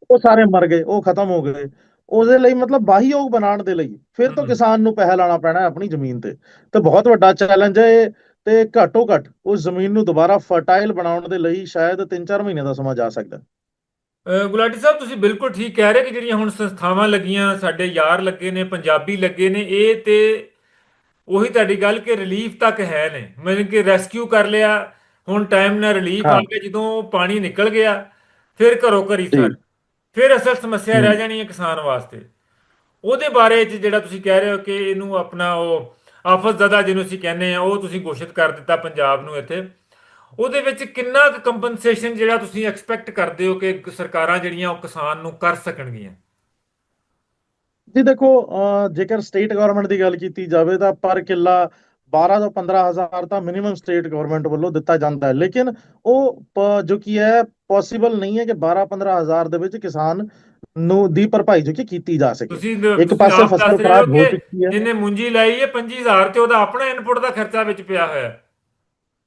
ਉਹ ਸਾਰੇ ਮਰ ਗਏ ਉਹ ਖਤਮ ਹੋ ਗਏ। ਉਹਦੇ ਲਈ ਮਤਲਬ ਬਾਹੀਯੋਗ ਬਣਾਉਣ ਦੇ ਲਈ ਫਿਰ ਤੋਂ। ਕਿਸਾਨ ਨੂੰ ਪੈਸਾ ਲਾਣਾ ਪੈਣਾ ਆਪਣੀ ਜ਼ਮੀਨ ਤੇ। ਤੇ ਬਹੁਤ ਵੱਡਾ ਚੈਲੰਜ ਹੈ ਇਹ। ਤੇ ਘੱਟੋ ਘੱਟ ਉਸ ਜ਼ਮੀਨ ਨੂੰ ਦੁਬਾਰਾ ਫਰਟਾਈਲ ਬਣਾਉਣ ਦੇ ਲਈ ਸ਼ਾਇਦ 3-4 ਮਹੀਨੇ ਦਾ ਸਮਾਂ ਜਾ ਸਕਦਾ ਗੁਲਾਟੀ ਸਾਹਿਬ ਤੁਸੀਂ ਬਿਲਕੁਲ ਠੀਕ ਕਹਿ ਰਹੇ ਕਿ ਜਿਹੜੀਆਂ ਹੁਣ ਸੰਸਥਾਵਾਂ ਲੱਗੀਆਂ ਸਾਡੇ ਯਾਰ ਲੱਗੇ ਨੇ ਪੰਜਾਬੀ ਲੱਗੇ ਨੇ ਇਹ ਤੇ ਉਹੀ ਤੁਹਾਡੀ ਗੱਲ ਕਿ ਰਿਲੀਫ ਤੱਕ ਹੈ ਨੇ ਮਤਲਬ ਕਿ ਰੈਸਕਿਊ ਕਰ ਲਿਆ ਹੁਣ ਟਾਈਮ ਨਾਲ ਰਿਲੀਫ ਆ। ਗਿਆ ਜਦੋਂ ਪਾਣੀ ਨਿਕਲ ਗਿਆ ਫਿਰ ਘਰੋ ਘਰੀ। ਸਰ ਫਿਰ ਅਸਲ ਸਮੱਸਿਆ। ਰਹਿ ਜਾਣੀ ਹੈ ਕਿਸਾਨ ਵਾਸਤੇ ਉਹਦੇ ਬਾਰੇ ਚ ਜਿਹੜਾ ਤੁਸੀਂ ਕਹਿ ਰਹੇ ਹੋ ਕਿ ਇਹਨੂੰ ਆਪਣਾ ਉਹ ਆਫਤ ਜਿਹਨੂੰ ਅਸੀਂ ਕਹਿੰਦੇ ਆ ਉਹ ਤੁਸੀਂ ਘੋਸ਼ਿਤ ਕਰ ਦਿੱਤਾ ਪੰਜਾਬ ਨੂੰ ਇੱਥੇ। ਉਹਦੇ ਵਿੱਚ ਕਿੰਨਾ ਕੁ ਕੰਪਨਸੇਸ਼ਨ ਜਿਹੜਾ ਤੁਸੀਂ ਐਕਸਪੈਕਟ ਕਰਦੇ ਹੋ ਕਿ ਸਰਕਾਰਾਂ ਜਿਹੜੀਆਂ ਉਹ ਕਿਸਾਨ ਨੂੰ ਕਰ ਸਕਣਗੀਆਂ? ਜੀ ਦੇਖੋ ਜੇਕਰ ਸਟੇਟ ਗਵਰਨਮੈਂਟ ਦੀ ਗੱਲ ਕੀਤੀ ਜਾਵੇ ਤਾਂ ਪਰ ਕਿੱਲਾ 12 ਤੋਂ 15 ਹਜ਼ਾਰ ਤਾਂ ਮਿਨੀਮਮ ਸਟੇਟ ਗਵਰਨਮੈਂਟ ਵੱਲੋਂ ਦਿੱਤਾ ਜਾਂਦਾ ਹੈ। ਲੇਕਿਨ ਉਹ ਜੋ ਕੀ ਹੈ ਪੋਸੀਬਲ ਨਹੀਂ ਹੈ ਕਿ 12 15 ਹਜ਼ਾਰ ਦੇ ਵਿੱਚ ਕਿਸਾਨ ਨੂੰ ਦੀ ਭਰਪਾਈ ਜੋ ਕਿ ਕੀਤੀ ਜਾ ਸਕੇ। ਤੁਸੀਂ ਇੱਕ ਤੁਸੀਂ ਪਾਸੇ ਆਪ ਫਸਲ ਦੱਸ ਰਹੇ ਖਰਾਬ ਹੋ ਕਿ ਚੁੱਕੀ ਹੈ। ਜਿਹਨੇ ਮੁੰਜੀ ਲਾਈ ਹੈ 25000 ਤੇ ਉਹਦਾ ਆਪਣਾ ਇਨਪੁਟ ਦਾ ਖਰਚਾ ਵਿੱਚ ਪਿਆ ਹੋਇਆ। ਹੈ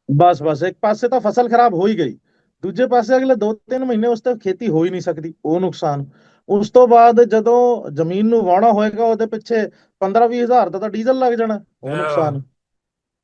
ਬਸ ਬਸ ਇੱਕ ਪਾਸੇ ਤਾਂ ਫਸਲ ਖਰਾਬ ਹੋ ਹੀ ਗਈ। ਦੂਜੇ ਪਾਸੇ ਅਗਲੇ 2-3 ਮਹੀਨੇ ਉਸ ਤੇ ਖੇਤੀ ਹੋ ਹੀ ਨਹੀਂ ਸਕਦੀ ਉਹ ਨੁਕਸਾਨ। ਉਸ ਤੋਂ ਬਾਅਦ ਜਦੋਂ ਜ਼ਮੀਨ ਨੂੰ ਵਾਹੁਣਾ ਹੋਏਗਾ ਉਹਦੇ ਪਿੱਛੇ 15-20 ਹਜ਼ਾਰ ਦਾ ਤਾਂ ਡੀਜ਼ਲ ਲੱਗ ਜਾਣਾ ਉਹ ਹਾਂ। ਨੁਕਸਾਨ।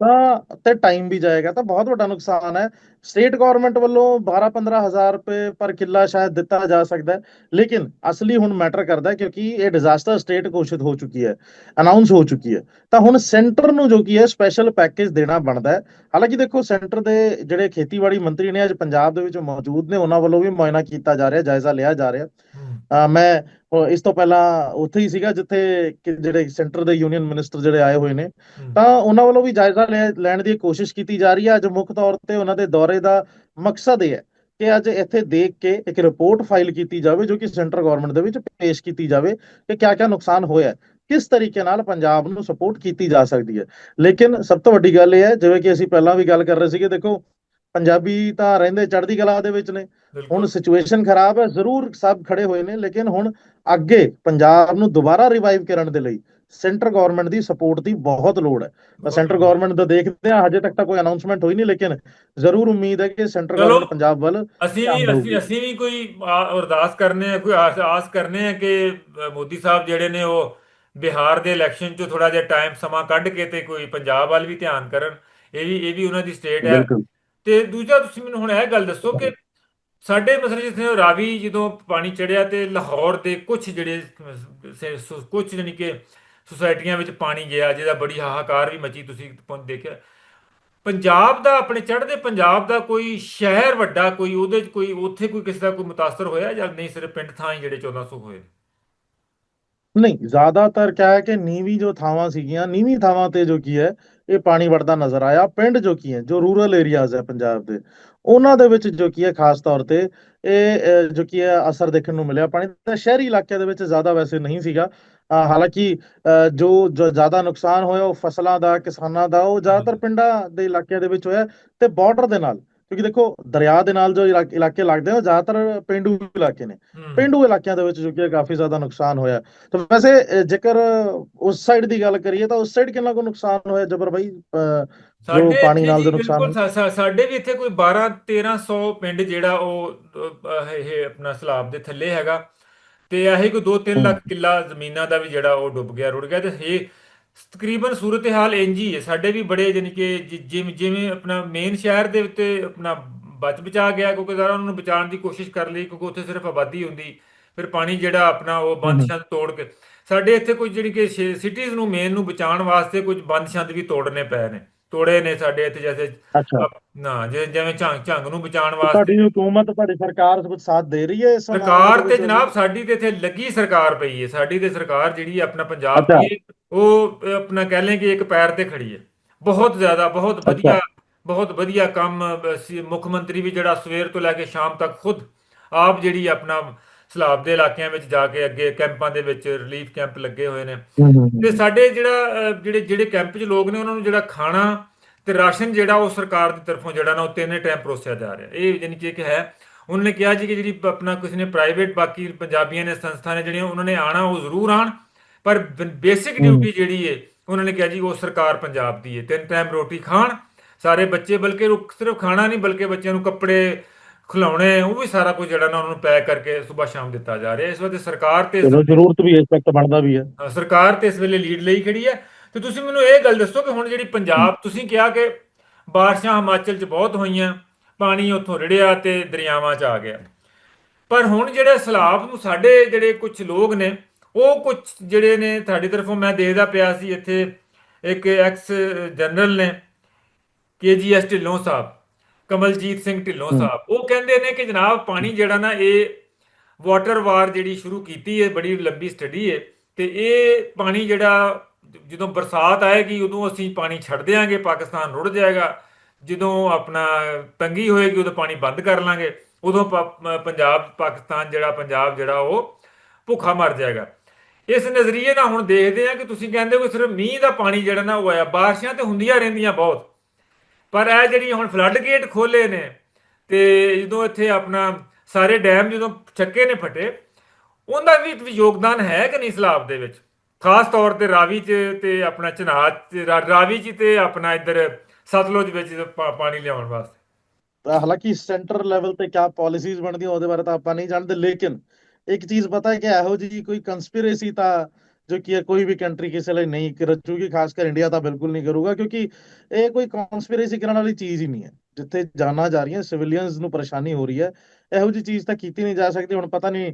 ਤਾਂ ਤੇ ਟਾਈਮ ਵੀ ਜਾਏਗਾ ਤਾਂ ਬਹੁਤ ਵੱਡਾ ਨੁਕਸਾਨ ਹੈ। ਸਟੇਟ ਗਵਰਨਮੈਂਟ ਵੱਲੋਂ 12-15 ਹਜ਼ਾਰ ਰੁਪਏ ਪਰ ਕਿੱਲਾ ਸ਼ਾਇਦ ਦਿੱਤਾ ਜਾ ਸਕਦਾ ਹੈ ਲੇਕਿਨ ਅਸਲੀ ਹੁਣ ਮੈਟਰ ਕਰਦਾ ਹੈ ਕਿਉਂਕਿ ਇਹ ਡਿਜ਼ਾਸਟਰ ਸਟੇਟ ਘੋਸ਼ਿਤ ਹੋ ਚੁੱਕੀ ਹੈ ਅਨਾਉਂਸ ਹੋ ਚੁੱਕੀ ਹੈ। ਤਾਂ ਹੁਣ ਸੈਂਟਰ ਨੂੰ ਜੋ ਕੀ ਹੈ ਸਪੈਸ਼ਲ ਪੈਕੇਜ ਦੇਣਾ ਬਣਦਾ ਹੈ। ਹਾਲਾਂਕਿ ਦੇਖੋ ਸੈਂਟਰ ਦੇ ਜਿਹੜੇ ਖੇਤੀਬਾੜੀ ਮੰਤਰੀ ਨੇ ਅੱਜ ਪੰਜਾਬ ਦੇ ਵਿੱਚ ਮੌਜੂਦ ਨੇ ਉਹਨਾਂ ਵੱਲੋਂ ਵੀ ਮੁਆਇਨਾ ਕੀਤਾ ਜਾ ਰਿਹਾ ਜਾਇਜ਼ਾ ਲਿਆ ਜਾ ਰਿਹਾ। ਮੈਂ ਇਸ ਤੋਂ ਪਹਿਲਾਂ ਉੱਥੇ ਹੀ ਸੀਗਾ ਜਿੱਥੇ ਕਿ ਜਿਹੜੇ ਸੈਂਟਰ ਦੇ ਯੂਨੀਅਨ ਮਿਨਿਸਟਰ ਜਿਹੜੇ ਆਏ ਹੋਏ ਨੇ। ਤਾਂ ਉਹਨਾਂ ਵੱਲੋਂ ਵੀ ਜਾਇਜ਼ਾ ਲੈਣ ਦੀ ਕੋਸ਼ਿਸ਼ ਕੀਤੀ ਜਾ ਰਹੀ ਹੈ। ਅੱਜ ਮੁੱਖ ਤੌਰ ਤੇ ਉਹਨਾਂ ਦੇ ਦੌਰੇ ਦਾ ਮਕਸਦ ਇਹ ਹੈ ਕਿ ਅੱਜ ਇੱਥੇ ਦੇਖ ਕੇ ਇੱਕ ਰਿਪੋਰਟ ਫਾਈਲ ਕੀਤੀ ਜਾਵੇ ਜੋ ਕਿ ਸੈਂਟਰ ਗਵਰਨਮੈਂਟ ਦੇ ਵਿੱਚ ਪੇਸ਼ ਕੀਤੀ ਜਾਵੇ ਕਿ ਕਿਆ ਕਿਆ ਨੁਕਸਾਨ ਹੋਇਆ ਕਿਸ ਤਰੀਕੇ ਨਾਲ ਪੰਜਾਬ ਨੂੰ ਸਪੋਰਟ ਕੀਤੀ ਜਾ ਸਕਦੀ ਹੈ। ਲੇਕਿਨ ਸਭ ਤੋਂ ਵੱਡੀ ਗੱਲ ਇਹ ਹੈ ਜਿਵੇਂ ਕਿ ਅਸੀਂ ਪਹਿਲਾਂ ਵੀ ਗੱਲ ਕਰ ਰਹੇ ਸੀਗੇ ਦੇਖੋ ਪੰਜਾਬੀ ਤਾਂ ਰਹਿੰਦੇ ਚੜ੍ਹਦੀ ਕਲਾ ਦੇ ਵਿੱਚ ਨੇ। ਹੁਣ ਸਿਚੁਏਸ਼ਨ ਖਰਾਬ ਹੈ ਜ਼ਰੂਰ ਸਭ ਖੜੇ ਹੋਏ ਨੇ ਲੇਕਿਨ ਹੁਣ ਅੱਗੇ ਪੰਜਾਬ ਨੂੰ ਦੁਬਾਰਾ ਰਿਵਾਈਵ ਕਰਨ ਦੇ ਲਈ ਸੈਂਟਰ ਗਵਰਨਮੈਂਟ ਦੀ ਸਪੋਰਟ ਦੀ ਬਹੁਤ ਲੋੜ ਹੈ। ਤਾਂ ਸੈਂਟਰ ਗਵਰਨਮੈਂਟ ਦਾ ਦੇਖਦੇ ਆ ਹਜੇ ਤੱਕ ਤਾਂ ਕੋਈ ਅਨਾਉਂਸਮੈਂਟ ਹੋਈ ਨਹੀਂ ਲੇਕਿਨ ਜ਼ਰੂਰ ਉਮੀਦ ਹੈ ਕਿ ਸੈਂਟਰ ਗਵਰਨਮੈਂਟ ਪੰਜਾਬ ਵੱਲ ਅਸੀਂ ਵੀ। ਅਸੀਂ ਅਸੀਂ ਵੀ ਕੋਈ ਅਰਦਾਸ ਕਰਨੇ ਆ ਕੋਈ ਆਸ ਕਰਨੇ ਆ ਕਿ ਮੋਦੀ ਸਾਹਿਬ ਜਿਹੜੇ ਨੇ ਉਹ ਬਿਹਾਰ ਦੇ ਇਲੈਕਸ਼ਨ 'ਚ ਥੋੜਾ ਜਿਹਾ ਟਾਈਮ ਸਮਾਂ ਕੱਢ ਕੇ ਤੇ ਕੋਈ ਪੰਜਾਬ ਵੱਲ ਵੀ ਧਿਆਨ ਕਰਨ। ਇਹ ਵੀ ਇਹ ਵੀ ਉਹਨਾਂ ਦੀ ਸਟੇਟ ਹੈ। ਤੇ ਦੂਜਾ ਤੁਸੀਂ ਮੈਨੂੰ ਹੁਣ ਇਹ ਗੱਲ ਦੱਸੋ ਕਿ ਸਾਡੇ ਮਸਲੇ ਜਿੱਥੇ ਰਾਵੀ ਜਦੋਂ ਪਾਣੀ ਚੜਿਆ ਤੇ ਲਾਹੌਰ ਦੇ ਕੁਝ ਜਿਹੜੇ ਕੁਝ ਜਾਨੀ ਕਿ ਸੁਸਾਇਟੀਆਂ ਵਿੱਚ ਪਾਣੀ ਗਿਆ, ਜਿਹਦਾ ਬੜੀ ਹਾਹਾਕਾਰ ਵੀ ਮਚੀ ਤੁਸੀਂ ਦੇਖਿਆ। ਪੰਜਾਬ ਦਾ ਆਪਣੇ ਚੜ੍ਹਦੇ ਪੰਜਾਬ ਦਾ ਕੋਈ ਸ਼ਹਿਰ ਵੱਡਾ, ਕੋਈ ਉਹਦੇ ਕੋਈ, ਉੱਥੇ ਕੋਈ ਕਿਸੇ ਦਾ ਕੋਈ ਮੁਤਾਸਰ ਹੋਇਆ ਜਾਂ ਨਹੀਂ ਸਿਰਫ ਪਿੰਡ ਥਾਂ ਹੀ ਜਿਹੜੇ 1400 ਹੋਏ? ਨਹੀਂ, ਜ਼ਿਆਦਾਤਰ ਕਿਹਾ ਹੈ ਕਿ ਨੀਵੀਂ ਜੋ ਥਾਵਾਂ ਸੀਗੀਆਂ, ਨੀਵੀਂ ਥਾਵਾਂ ਤੇ ਜੋ ਕੀ ਹੈ ਇਹ ਪਾਣੀ ਵੜਦਾ ਨਜ਼ਰ ਆਇਆ। ਪਿੰਡ ਜੋ ਕੀ ਹੈ ਜੋ ਰੂਰਲ ਏਰੀਆਜ਼ ਹੈ ਪੰਜਾਬ ਦੇ ਉਹਨਾਂ ਦੇ ਵਿੱਚ ਜੋ ਕੀ ਹੈ ਖਾਸ ਤੌਰ ਤੇ ਇਹ ਜੋ ਕੀ ਹੈ ਅਸਰ ਦੇਖਣ ਨੂੰ ਮਿਲਿਆ। ਪਾਣੀ ਦਾ ਸ਼ਹਿਰੀ ਇਲਾਕਿਆਂ ਦੇ ਵਿੱਚ ਜ਼ਿਆਦਾ ਵੈਸੇ ਨਹੀਂ ਸੀਗਾ। ਹਾਲਾਂਕਿ ਜੋ ਜ਼ਿਆਦਾ ਨੁਕਸਾਨ ਹੋਇਆ ਉਹ ਫਸਲਾਂ ਦਾ ਕਿਸਾਨਾਂ ਦਾ ਉਹ ਜ਼ਿਆਦਾਤਰ ਪਿੰਡਾਂ ਦੇ ਇਲਾਕਿਆਂ ਦੇ ਵਿੱਚ ਹੋਇਆ ਤੇ ਬਾਰਡਰ ਦੇ ਨਾਲ। ਕਿਉਂਕਿ ਦੇਖੋ ਦਰਿਆ ਦੇ ਨਾਲ ਜੋ ਇਲਾ- ਇਲਾਕੇ ਲੱਗਦੇ ਆ ਜ਼ਿਆਦਾਤਰ ਪਿੰਡੂ ਇਲਾਕੇ ਨੇ। ਪਿੰਡੂ ਇਲਾਕਿਆਂ ਦੇ ਵਿੱਚ ਜੋ ਕਿ ਕਾਫੀ ਜ਼ਿਆਦਾ ਨੁਕਸਾਨ ਹੋਇਆ। ਤਾਂ ਵੈਸੇ ਜੇਕਰ ਉਸ ਸਾਈਡ ਦੀ ਗੱਲ ਕਰੀਏ ਤਾਂ ਉਸ ਸਾਈਡ ਕਿੰਨਾ ਕੁ ਨੁਕਸਾਨ ਹੋਇਆ ਜਬਰ ਭਾਈ? ਜੋ ਪਾਣੀ ਨਾਲ ਜੋ ਨੁਕਸਾਨ ਸਾਡੇ ਵੀ ਇੱਥੇ ਕੋਈ 12 1300 ਪਿੰਡ ਜਿਹੜਾ ਉਹ ਇਹ ਆਪਣਾ ਸਲਾਬ ਦੇ ਥੱਲੇ ਹੈਗਾ। ਤੇ ਇਹੀ ਕੋਈ 2-3 ਲੱਖ ਕਿੱਲਾ ਜ਼ਮੀਨਾਂ ਦਾ ਵੀ ਜਿਹੜਾ ਉਹ ਡੁੱਬ ਗਿਆ ਰੁੜ ਗਿਆ ਤੇ ਇਹ ਤਕਰੀਬਨ ਸੂਰਤ-ਹਾਲ ਇੰਜ ਹੀ ਹੈ ਸਾਡੇ ਵੀ ਬੜੇ ਜਾਣੀ ਕਿ ਜਿਵੇਂ ਜਿਵੇਂ ਆਪਣਾ ਮੇਨ ਸ਼ਹਿਰ ਦੇ ਉੱਤੇ ਆਪਣਾ ਬਚ ਬਚਾ ਗਿਆ ਕਿਉਂਕਿ ਜ਼ਰਾ ਉਹਨਾਂ ਨੂੰ ਬਚਾਉਣ ਦੀ ਕੋਸ਼ਿਸ਼ ਕਰ ਲਈ ਕਿਉਂਕਿ ਉੱਥੇ ਸਿਰਫ ਆਬਾਦੀ ਹੁੰਦੀ ਫਿਰ ਪਾਣੀ ਜਿਹੜਾ ਆਪਣਾ ਉਹ ਬੰਦ ਛੰਦ ਤੋੜ ਕੇ ਸਾਡੇ ਇੱਥੇ ਕੁਝ ਜਿਹੜੀ ਕਿ ਸਿਟੀਜ਼ ਨੂੰ ਮੇਨ ਨੂੰ ਬਚਾਉਣ ਵਾਸਤੇ ਕੁਝ ਬੰਦ ਛੰਦ ਵੀ ਤੋੜਨੇ ਪਏ ਨੇ ਤੋੜੇ ਨੇ ਸਾਡੇ ਇੱਥੇ ਜੈਸੇ ਨਾ ਜਿਵੇਂ ਝੰਗ ਝੰਗ ਨੂੰ ਬਚਾਉਣ ਵਾਸਤੇ ਤੁਹਾਡੀ ਹਕੂਮਤ ਤੁਹਾਡੀ ਸਰਕਾਰ ਸਾਥ ਦੇ ਰਹੀ ਹੈ ਇਸ ਸਰਕਾਰ ਤੇ? ਜਨਾਬ ਸਾਡੀ ਤੇ ਇੱਥੇ ਲੱਗੀ ਸਰਕਾਰ ਪਈ ਹੈ ਸਾਡੀ ਤੇ ਸਰਕਾਰ ਜਿਹੜੀ ਆਪਣਾ ਪੰਜਾਬ। ਦੀ ਉਹ ਆਪਣਾ ਕਹਿ ਲੈ ਕਿ ਇੱਕ ਪੈਰ ਤੇ ਖੜੀ ਹੈ। ਬਹੁਤ ਜ਼ਿਆਦਾ ਬਹੁਤ ਵਧੀਆ ਬਹੁਤ ਵਧੀਆ ਕੰਮ ਮੁੱਖ ਮੰਤਰੀ ਵੀ ਜਿਹੜਾ ਸਵੇਰ ਤੋਂ ਲੈ ਕੇ ਸ਼ਾਮ ਤੱਕ ਖੁਦ ਆਪ ਜਿਹੜੀ ਆਪਣਾ ਸਲਾਬ ਦੇ ਇਲਾਕਿਆਂ ਵਿੱਚ ਜਾ ਕੇ ਅੱਗੇ ਕੈਂਪਾਂ ਦੇ ਵਿੱਚ ਰਿਲੀਫ ਕੈਂਪ ਲੱਗੇ ਹੋਏ ਨੇ। ਤੇ ਸਾਡੇ ਜਿਹੜਾ ਜਿਹੜੇ ਜਿਹੜੇ ਕੈਂਪ 'ਚ ਲੋਕ ਨੇ ਉਹਨਾਂ ਨੂੰ ਜਿਹੜਾ ਖਾਣਾ ਤੇ ਰਾਸ਼ਨ ਜਿਹੜਾ ਉਹ ਸਰਕਾਰ ਦੀ ਤਰਫੋਂ ਜਿਹੜਾ ਨਾ ਉਹ ਤਿੰਨੇ ਟਾਈਮ ਪਰੋਸਿਆ ਜਾ ਰਿਹਾ। ਇਹ ਯਾਨੀ ਕਿ ਇੱਕ ਹੈ। ਉਹਨਾਂ ਨੇ ਕਿਹਾ ਜੀ ਕਿ ਜਿਹੜੀ ਆਪਣਾ ਕਿਸੇ ਨੇ ਪ੍ਰਾਈਵੇਟ ਬਾਕੀ ਪੰਜਾਬੀਆਂ ਨੇ ਸੰਸਥਾ ਨੇ ਜਿਹੜੀਆਂ ਉਹਨਾਂ ਨੇ ਆਣਾ ਉਹ ਜ਼ਰੂਰ ਆਣ ਪਰ ਬੇਸਿਕ ਡਿਊਟੀ ਜਿਹੜੀ ਹੈ ਉਹਨਾਂ ਨੇ ਕਿਹਾ ਜੀ ਉਹ ਸਰਕਾਰ ਪੰਜਾਬ ਦੀ ਹੈ ਤਿੰਨ ਟਾਈਮ ਰੋਟੀ ਖਾਣ ਸਾਰੇ ਬੱਚੇ ਬਲਕਿ ਸਿਰਫ ਖਾਣਾ ਨਹੀਂ ਬਲਕਿ ਬੱਚਿਆਂ ਨੂੰ ਕੱਪੜੇ ਖਿਲਾਉਣੇ ਉਹ ਵੀ ਸਾਰਾ ਕੁਝ ਜਿਹੜਾ ਨਾ ਉਹਨਾਂ ਨੂੰ ਪੈਕ ਕਰਕੇ ਸਵੇਰ ਸ਼ਾਮ ਦਿੱਤਾ ਜਾ ਰਿਹਾ। ਇਸ ਵਾਸਤੇ ਸਰਕਾਰ ਤੇ ਜ਼ਰੂਰਤ ਵੀ ਇਸ ਵਕਤ ਬਣਦਾ ਵੀ ਹੈ ਸਰਕਾਰ ਤੇ ਇਸ ਵੇਲੇ ਲੀਡ ਲਈ ਖੜੀ ਹੈ ਤੇ ਤੁਸੀਂ ਮੈਨੂੰ ਇਹ ਗੱਲ ਦੱਸੋ ਕਿ ਹੁਣ ਜਿਹੜੀ ਪੰਜਾਬ ਤੁਸੀਂ ਕਿਹਾ ਕਿ ਬਾਰਿਸ਼ਾਂ ਹਿਮਾਚਲ 'ਚ ਬਹੁਤ ਹੋਈਆਂ ਪਾਣੀ ਉੱਥੋਂ ਰਿੜਿਆ ਤੇ ਦਰਿਆਵਾਂ 'ਚ ਆ ਗਿਆ। ਪਰ ਹੁਣ ਜਿਹੜੇ ਸਲਾਬ ਨੂੰ ਸਾਡੇ ਜਿਹੜੇ ਕੁਝ ਲੋਕ ਨੇ ਉਹ ਕੁਝ ਜਿਹੜੇ ਨੇ ਤੁਹਾਡੀ ਤਰਫੋਂ ਮੈਂ ਦੇਖਦਾ ਪਿਆ ਸੀ ਇੱਥੇ ਇੱਕ ਐਕਸ ਜਨਰਲ ਨੇ ਕੇਜੀਐਸ ਢਿੱਲੋਂ ਸਾਹਿਬ ਕਮਲਜੀਤ ਸਿੰਘ ਢਿੱਲੋਂ ਸਾਹਿਬ। ਉਹ ਕਹਿੰਦੇ ਨੇ ਕਿ ਜਨਾਬ ਪਾਣੀ ਜਿਹੜਾ ਨਾ ਇਹ ਵਾਟਰ ਵਾਰ ਜਿਹੜੀ ਸ਼ੁਰੂ ਕੀਤੀ ਹੈ ਬੜੀ ਲੰਬੀ ਸਟੱਡੀ ਹੈ ਤੇ ਇਹ ਪਾਣੀ ਜਿਹੜਾ ਜਦੋਂ ਬਰਸਾਤ ਆਏਗੀ ਉਦੋਂ ਅਸੀਂ ਪਾਣੀ ਛੱਡ ਦਿਆਂਗੇ ਪਾਕਿਸਤਾਨ ਰੁੜ ਜਾਏਗਾ। ਜਦੋਂ ਆਪਣਾ ਤੰਗੀ ਹੋਏਗੀ ਉਦੋਂ ਪਾਣੀ ਬੰਦ ਕਰ ਲਾਂਗੇ। ਉਦੋਂ ਪੰਜਾਬ ਪਾਕਿਸਤਾਨ ਜਿਹੜਾ ਪੰਜਾਬ ਜਿਹੜਾ ਉਹ ਭੁੱਖਾ ਮਰ ਜਾਏਗਾ। ਇਸ ਨਜ਼ਰੀਏ ਨਾਲ ਹੁਣ ਦੇਖਦੇ ਆ ਕਿ ਤੁਸੀਂ ਕਹਿੰਦੇ ਹੋ ਸਿਰਫ ਮੀਂਹ ਦਾ ਪਾਣੀ ਜਿਹੜਾ ਨਾ ਉਹ ਆਇਆ, ਬਾਰਿਸ਼ਾਂ ਤੇ ਹੁੰਦੀਆਂ ਰਹਿੰਦੀਆਂ ਬਹੁਤ। ਪਰ ਇਹ ਜਿਹੜੀ ਹੁਣ ਫਲੱਡ ਗੇਟ ਖੋਲੇ ਨੇ ਤੇ ਜਦੋਂ ਇੱਥੇ ਆਪਣਾ ਸਾਰੇ ਡੈਮ ਜਦੋਂ ਚੱਕੇ ਨੇ ਫਟੇ, ਉਹਦਾ ਵੀ ਯੋਗਦਾਨ ਹੈ ਕਿ ਨਹੀਂ ਸਲਾਬ ਦੇ ਵਿੱਚ? ਖਾਸ ਤੌਰ ਤੇ ਰਾਵੀ 'ਚ ਤੇ ਆਪਣਾ ਚਨਾਹ ਰਾਵੀ 'ਚ ਤੇ ਆਪਣਾ ਇੱਧਰ ਸਤਲੁਜ ਵਿੱਚ ਪਾਣੀ ਲਿਆਉਣ ਵਾਸਤੇ। ਹਾਲਾਂਕਿ ਸੈਂਟਰ ਲੈਵਲ ਤੇ ਕਿਆ ਪਾਲਿਸੀਜ਼ ਬਣਦੀਆਂ ਉਹਦੇ ਬਾਰੇ ਤਾਂ ਆਪਾਂ ਨਹੀਂ ਜਾਣਦੇ, ਲੇਕਿਨ ਇੱਕ ਚੀਜ਼ ਪਤਾ ਹੈ ਕਿ ਇਹੋ ਜਿਹੀ ਕੋਈ ਕੰਸਪੀਰੇਸੀ ਤਾਂ ਜੋ ਕਿ ਕੋਈ ਵੀ ਕੰਟਰੀ ਕਿਸੇ ਲਈ ਨਹੀਂ ਰਚੂਗੀ ਖਾਸ ਕਰ ਇੰਡੀਆ ਤਾਂ ਬਿਲਕੁਲ ਨਹੀਂ ਕਰੂਗਾ ਕਿਉਂਕਿ ਇਹ ਕੋਈ ਕੰਸਪੀਰੇਸੀ ਕਰਨ ਵਾਲੀ ਚੀਜ਼ ਹੀ ਨਹੀਂ ਹੈ। ਜਿੱਥੇ ਜਾਨਾਂ ਜਾ ਰਹੀਆਂ ਸਿਵਿਲੀਅਨਸ ਨੂੰ ਪਰੇਸ਼ਾਨੀ ਹੋ ਰਹੀ ਹੈ ਇਹੋ ਜਿਹੀ ਚੀਜ਼ ਤਾਂ ਕੀਤੀ ਨਹੀਂ ਜਾ ਸਕਦੀ ਹੁਣ ਪਤਾ ਨਹੀਂ